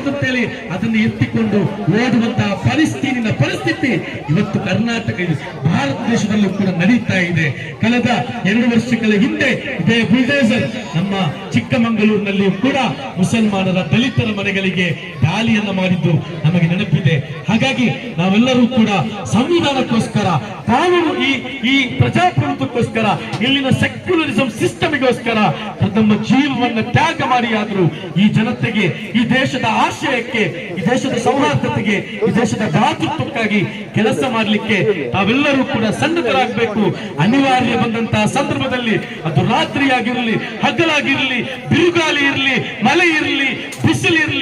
ಅಂತ ಹೇಳಿ ಅದನ್ನು ಎತ್ತಿಕೊಂಡು ಓದುವಂತಹ ಪರಿಸ್ಥಿತಿನ ಪರಿಸ್ಥಿತಿ ಇವತ್ತು ಕರ್ನಾಟಕ ಭಾರತ ದೇಶದಲ್ಲೂ ಕೂಡ ನಡೀತಾ ಇದೆ. ಕಳೆದ ಎರಡು ವರ್ಷಗಳ ಹಿಂದೆ ಇದೇ ಬುಲ್ಡೇಸರ್ ನಮ್ಮ ಚಿಕ್ಕಮಗಳೂರಿನಲ್ಲಿಯೂ ಕೂಡ ಮುಸಲ್ಮಾನರ ದಲಿತರ ಮನೆಗಳಿಗೆ ದಾಳಿಯನ್ನ ಮಾಡಿದ್ದು ನಮಗೆ ನೆನಪಿದೆ. ಹಾಗಾಗಿ ನಾವೆಲ್ಲರೂ ಕೂಡ ಸಂವಿಧಾನಕ್ಕೋಸ್ಕರ ತಾವು ಈ ಈ ಪ್ರಜಾಪ್ರಭುತ್ವಕ್ಕೋಸ್ಕರ, ಇಲ್ಲಿನ ಸೆಕ್ಯುಲರಿಸಂ ಸಿಸ್ಟಮ್ಗೋಸ್ಕರ ತಮ್ಮ ಜೀವವನ್ನು ತ್ಯಾಗ ಮಾಡಿ ಈ ಜನತೆಗೆ ಈ ದೇಶದ ಆಶಯಕ್ಕೆ ಈ ದೇಶದ ಸೌಹಾರ್ದತೆಗೆ, ಈ ದೇಶದ ಭ್ರಾತೃತ್ವಕ್ಕಾಗಿ ಕೆಲಸ ಮಾಡಲಿಕ್ಕೆ ತಾವೆಲ್ಲರೂ ಕೂಡ ಸನ್ನದ್ಧರಾಗಬೇಕು. ಅನಿವಾರ್ಯ ಬಂದಂತಹ ಸಂದರ್ಭದಲ್ಲಿ ಅದು ರಾತ್ರಿ ಆಗಿರಲಿ ಹಗಲಾಗಿರಲಿ, ಬಿರುಗಾಳಿ ಇರಲಿ, ಮಳೆ ಇರಲಿ, ಬಿಸಿಲಿರಲಿ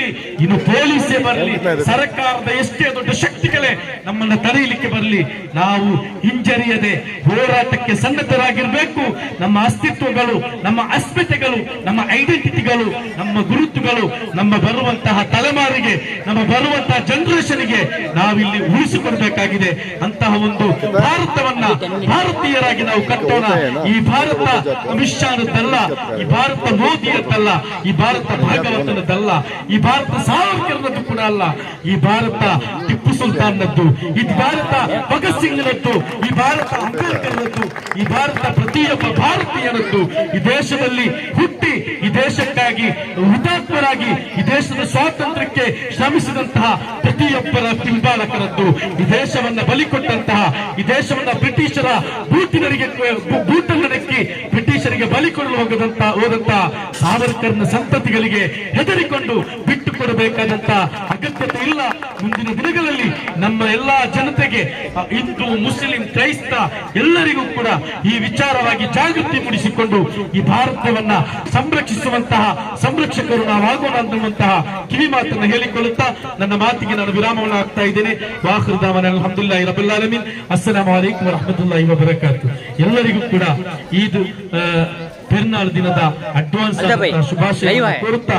ಇನ್ನು ಪೊಲೀಸೇ ಬರಲಿ ಸರ್ಕಾರದ ಎಷ್ಟೇ ದೊಡ್ಡ ಶಕ್ತಿಗಳೇ ನಮ್ಮನ್ನ ತಡೆಯಲಿಕ್ಕೆ ಬರಲಿ ನಾವು ಹಿಂಜರಿಯದೆ ಹೋರಾಟಕ್ಕೆ ಸನ್ನದ್ಧರಾಗಿರ್ಬೇಕು. ನಮ್ಮ ಅಸ್ತಿತ್ವಗಳು ನಮ್ಮ ಅಸ್ಮಿತೆಗಳು ನಮ್ಮ ಐಡೆಂಟಿಟಿಗಳು ನಮ್ಮ ಗುರುತುಗಳು ನಮ್ಮ ಬರುವಂತಹ ತಲೆಮಾರಿಗೆ ನಮ್ಮ ಬರುವಂತಹ ಜನರೇಷನ್ಗೆ ನಾವಿಲ್ಲಿ ಉಳಿಸಿಕೊಡ್ಬೇಕಾಗಿದೆ. ಅಂತಹ ಒಂದು ಭಾರತವನ್ನ ಭಾರತೀಯರಾಗಿ ನಾವು ಕಟ್ಟೋಣ. ಈ ಭಾರತ ಅಮಿತ್ ಶಾನದ್ದಲ್ಲ ಈ ಭಾರತ ಮೋದಿಯದ್ದಲ್ಲ ಈ ಭಾರತ ಭಾಗವತನದ್ದಲ್ಲ ಈ ಭಾರತ ಸಾವರ್ಕರ್ನದ್ದು ಕೂಡ ಅಲ್ಲ, ಈ ಭಾರತ ಟಿಪ್ಪು ಸುಲ್ತಾನ್ನದ್ದು ಈ ಭಾರತ ಭಗತ್ ಸಿಂಗ್ನದ್ದು, ಈ ಭಾರತ ಅಂಬೇಡ್ಕರ್ನದ್ದು, ಈ ಭಾರತ ಪ್ರತಿಯೊಬ್ಬ ಭಾರತೀಯನದ್ದು, ಈ ದೇಶದಲ್ಲಿ ಹುಟ್ಟಿ, ಈ ದೇಶಕ್ಕಾಗಿ ಹುತಾತ್ಮರಾಗಿ, ಈ ದೇಶದ ಸ್ವಾತಂತ್ರ್ಯಕ್ಕೆ ಶ್ರಮಿಸಿದಂತಹ ಪ್ರತಿಯೊಬ್ಬರ ಹಿಂಬಾಲಕರದ್ದು ಈ ದೇಶವನ್ನ ಬಲಿ ಕೊಟ್ಟಂತಹ, ಈ ದೇಶವನ್ನ ಬ್ರಿಟಿಷರ ಬೂಟಿನರಿಗೆ ಬೂಟನ್ನಡಕ್ಕಿ ಬ್ರಿಟಿಷರಿಗೆ ಬಲಿ ಕೊಡಲು ಹೋಗದಂತ ಹೋದಂತ ಸಾವರ್ಕರ್ನ ಸಂತತಿಗಳಿಗೆ ಹೆದರಿಕೊಂಡು ಬಿಟ್ಟು ಕೊಡಬೇಕಾದಂತ ಅಗತ್ಯತೆ ಇಲ್ಲ. ಮುಂದಿನ ದಿನಗಳಲ್ಲಿ ನಮ್ಮ ಎಲ್ಲಾ ಜನತೆಗೆ ಹಿಂದೂ, ಮುಸ್ಲಿಂ, ಕ್ರೈಸ್ತ ಎಲ್ಲರಿಗೂ ಕೂಡ ಈ ವಿಚಾರವಾಗಿ ಜಾಗೃತಿ ಮೂಡಿಸಿಕೊಂಡು ಈ ಭಾರತವನ್ನ ಸಂರಕ್ಷಿಸುವಂತಹ, ಸಂರಕ್ಷಕರು ನಾವಾಗೋಣ ಅನ್ನುವಂತಹ ಕಿವಿ ಮಾತನ್ನು ಹೇಳಿಕೊಳ್ಳುತ್ತಾ ನನ್ನ ಮಾತಿಗೆ ನಾನು ವಿರಾಮವನ್ನು ಆಗ್ತಾ ಇದ್ದೇನೆ. ವಾಹೃದಾಮನ ಅಹಮದುಲ್ಲಾ ರಬ್ಬಿಲ್ ಆಲಮೀನ್. ಅಸ್ಸಲಾಮು ಅಲೈಕುಂ ವರಹಮತುಲ್ಲಾಹಿ ವಬರಕಾತು. ಎಲ್ಲರಿಗೂ ಕೂಡ ಈದ್ ಪೆರ್ನಾಳ್ ದಿನದ ಅಡ್ವಾನ್ಸ್ ಶುಭಾಶಯ ಕೋರುತ್ತಾ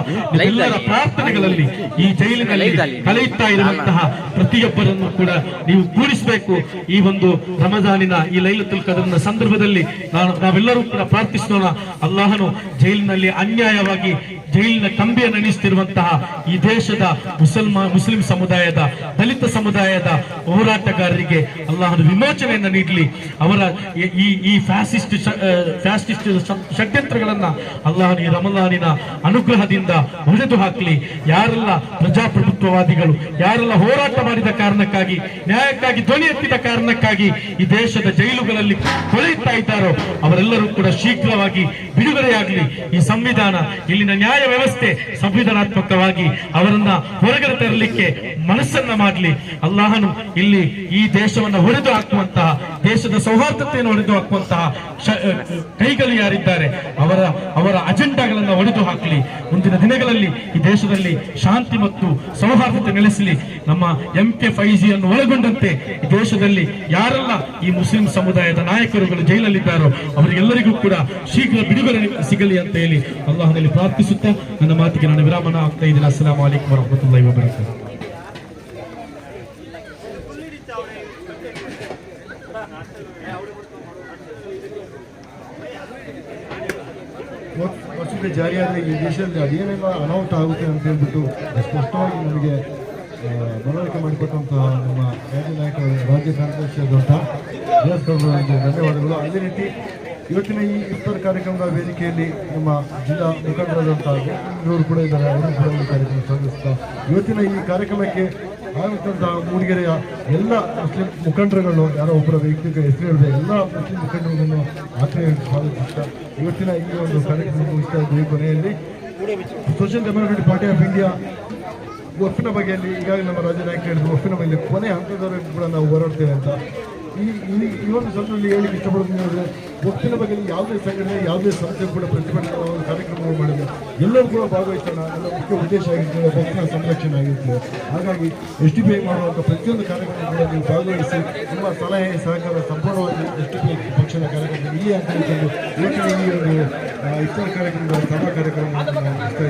ಎಲ್ಲರ ಪ್ರಾರ್ಥನೆಗಳಲ್ಲಿ ಈ ಜೈಲಿನಲ್ಲಿ. ಕಳೆಯುತ್ತಾ ಇರುವಂತಹ ಪ್ರತಿಯೊಬ್ಬರನ್ನು ಕೂಡ ನೀವು ಕೂಡಿಸಬೇಕು. ಈ ಒಂದು ರಮಜಾನಿನ ಈ ಲೈಲತುಲ್ ಕದರ್ನ ಸಂದರ್ಭದಲ್ಲಿ ನಾನು ನಾವೆಲ್ಲರೂ ಕೂಡ ಪ್ರಾರ್ಥಿಸೋಣ. ಅಲ್ಲಾಹನು ಜೈಲಿನಲ್ಲಿ ಅನ್ಯಾಯವಾಗಿ ಜೈಲಿನ ಕಂಬಿಯ ಎಣಿಸ್ತಿರುವಂತಹ ಈ ದೇಶದ ಮುಸಲ್ಮಾ, ಮುಸ್ಲಿಂ ಸಮುದಾಯದ, ದಲಿತ ಸಮುದಾಯದ ಹೋರಾಟಗಾರರಿಗೆ ಅಲ್ಲಾಹನ ವಿಮೋಚನೆಯನ್ನು ನೀಡಲಿ. ಅವರ ಈ- ಈ ಫ್ಯಾಸಿಸ್ಟ್ ಫ್ಯಾಸಿಸ್ಟ್ ಷಡ್ಯಂತ್ರಗಳನ್ನ ಅಲ್ಲಾಹನ ಈ ರಮಲಾನಿನ ಅನುಗ್ರಹದಿಂದ ಹೊಡೆದು ಹಾಕಲಿ. ಯಾರೆಲ್ಲ ಪ್ರಜಾಪ್ರಭುತ್ವವಾದಿಗಳು, ಯಾರೆಲ್ಲ ಹೋರಾಟ ಮಾಡಿದ ಕಾರಣಕ್ಕಾಗಿ, ನ್ಯಾಯಕ್ಕಾಗಿ ಧ್ವನಿ ಎತ್ತಿದ ಕಾರಣಕ್ಕಾಗಿ ಈ ದೇಶದ ಜೈಲುಗಳಲ್ಲಿ ಕೊಳೆಯುತ್ತಾ ಇದ್ದಾರೋ ಅವರೆಲ್ಲರೂ ಕೂಡ ಶೀಘ್ರವಾಗಿ ಬಿಡುಗಡೆಯಾಗಲಿ. ಈ ಸಂವಿಧಾನ, ಇಲ್ಲಿನ ನ್ಯಾಯ ವ್ಯವಸ್ಥೆ ಸಂವಿಧಾನಾತ್ಮಕವಾಗಿ ಅವರನ್ನ ಹೊರಗಡೆ ತರಲಿಕ್ಕೆ ಮನಸ್ಸನ್ನ ಮಾಡಲಿ. ಅಲ್ಲಾಹನು ಇಲ್ಲಿ ಈ ದೇಶವನ್ನು ಹೊಡೆದು ಹಾಕುವಂತಹ, ದೇಶದ ಸೌಹಾರ್ದತೆಯನ್ನು ಹೊಡೆದು ಹಾಕುವಂತಹ ಕೈಗಳು ಯಾರಿದ್ದಾರೆ, ಅವರ ಅವರ ಅಜೆಂಡಾಗಳನ್ನು ಹೊಡೆದು ಹಾಕಲಿ. ಮುಂದಿನ ದಿನಗಳಲ್ಲಿ ಈ ದೇಶದಲ್ಲಿ ಶಾಂತಿ ಮತ್ತು ಸೌಹಾರ್ದತೆ ನೆಲೆಸಲಿ. ನಮ್ಮ ಎಂ ಕೆ ಅನ್ನು ಒಳಗೊಂಡಂತೆ ಈ ದೇಶದಲ್ಲಿ ಯಾರೆಲ್ಲ ಈ ಮುಸ್ಲಿಂ ಸಮುದಾಯದ ನಾಯಕರುಗಳು ಜೈಲಲ್ಲಿದ್ದಾರೋ, ಅವರಿಗೆಲ್ಲರಿಗೂ ಕೂಡ ಶೀಘ್ರ ಬಿಡುಗಡೆ ಸಿಗಲಿ ಅಂತ ಹೇಳಿ ಅಲ್ಲಾಹನಲ್ಲಿ ಪ್ರಾರ್ಥಿಸುತ್ತಾ ನನ್ನ ಮಾತಿಗೆ ನಾನು ವಿರಾಮನ ಆಗ್ತಾ ಇದ್ದೀನಿ. ಅಸ್ಸಲಾಂ ವಲೈಕುಂ ವರಹಮತುಲ್ಲಾಹಿ ವಬರಕಾತು. ವಸತಿ ಜಾರಿಯಾದ ಈ ದೇಶದಲ್ಲಿ ಅದೇನೆಲ್ಲ ಅನಾಹುತ ಆಗುತ್ತೆ ಅಂತ ಹೇಳ್ಬಿಟ್ಟು ಸ್ಪಷ್ಟವಾಗಿ ನಮಗೆ ಮನವರಿಕೆ ಮಾಡಿಕೊಟ್ಟಂತಹ ನಮ್ಮ ರಾಜ್ಯ ನಾಯಕರು ರಾಜ್ಯ ಗೌಡ್ರು ಧನ್ಯವಾದಗಳು. ಅದೇ ರೀತಿ ಇವತ್ತಿನ ಈ ಇಫ್ತಾರ್ ಕಾರ್ಯಕ್ರಮದ ವೇದಿಕೆಯಲ್ಲಿ ನಮ್ಮ ಜಿಲ್ಲಾ ಮುಖಂಡರಾದಂತಹ ಇವರು ಕೂಡ ಇದ್ದಾರೆ. ಅವರು ಕೂಡ ಈ ಕಾರ್ಯಕ್ರಮ ಸ್ವಾಗತಿಸ್ತಾ ಇವತ್ತಿನ ಈ ಕಾರ್ಯಕ್ರಮಕ್ಕೆ ಆಗುತ್ತಂತಹ ಮೂಡಿಗೆರೆಯ ಎಲ್ಲ ಮುಸ್ಲಿಂ ಮುಖಂಡರುಗಳು, ಯಾರೋ ಒಬ್ಬರ ವೈಯಕ್ತಿಕ ಹೆಸರು ಹೇಳಿದೆ ಎಲ್ಲ ಮುಸ್ಲಿಂ ಮುಖಂಡರುಗಳನ್ನು ಆತ್ಮೀಯ ಸ್ವಾಗತಿಸ್ತಾ ಇವತ್ತಿನ ಈ ಒಂದು ಕಾರ್ಯಕ್ರಮ ಮುಗಿಸ್ತಾ ಇದ್ದೀವಿ ಕೊನೆಯಲ್ಲಿ. Social democratic party of India ಒಪ್ಪಿನ ಬಗೆಯಲ್ಲಿ ಈಗಾಗಲೇ ನಮ್ಮ ರಾಜ್ಯ ನಾಯಕರು ಹೇಳಿದ್ರು, ಒಪ್ಪಿನ ಬಗ್ಗೆ ಕೊನೆ ಹಂತದವರೆಗೂ ಕೂಡ ನಾವು ಹೋರಾಡ್ತೇವೆ ಅಂತ. ಈ ಈ ಒಂದು ಸಂದರ್ಭದಲ್ಲಿ ಹೇಳಿ ಇಷ್ಟಪಡೋದು ಅಂದರೆ ಬಗ್ಗೆ ಯಾವುದೇ ಸಂಘಟನೆ, ಯಾವುದೇ ಸಂಸ್ಥೆ ಕೂಡ ಪ್ರತಿಭಟನೆ ಕಾರ್ಯಕ್ರಮಗಳು ಕಾರ್ಯಕ್ರಮ ಮಾಡಿಲ್ಲ ಎಲ್ಲರೂ ಕೂಡ ಭಾಗವಹಿಸೋಣ, ಎಲ್ಲ ಮುಖ್ಯ ಉದ್ದೇಶ ಆಗಿರ್ತದೆ ಒಪ್ಪಿನ ಸಂರಕ್ಷಣೆ ಆಗಿರ್ತದೆ. ಹಾಗಾಗಿ ಎಸ್ ಡಿ ಪಿ ಐ ಮಾಡುವಂಥ ಪ್ರತಿಯೊಂದು ಕಾರ್ಯಕ್ರಮಗಳಲ್ಲಿ ನೀವು ಭಾಗವಹಿಸಿ, ನಿಮ್ಮ ಸಲಹೆ, ಸಹಕಾರ ಸಂಪೂರ್ಣವಾಗಿ ಎಸ್ ಡಿ ಪಿ ಐ ಪಕ್ಷದ ಕಾರ್ಯಕ್ರಮ ಇಲ್ಲಿ ಅಂತ ಹೇಳ್ಕೊಂಡು ಈ ಒಂದು ಇತರ ಕಾರ್ಯಕ್ರಮದ ಸಭಾ ಕಾರ್ಯಕ್ರಮವನ್ನು ನಾವು ನಡೆಸ್ತಾ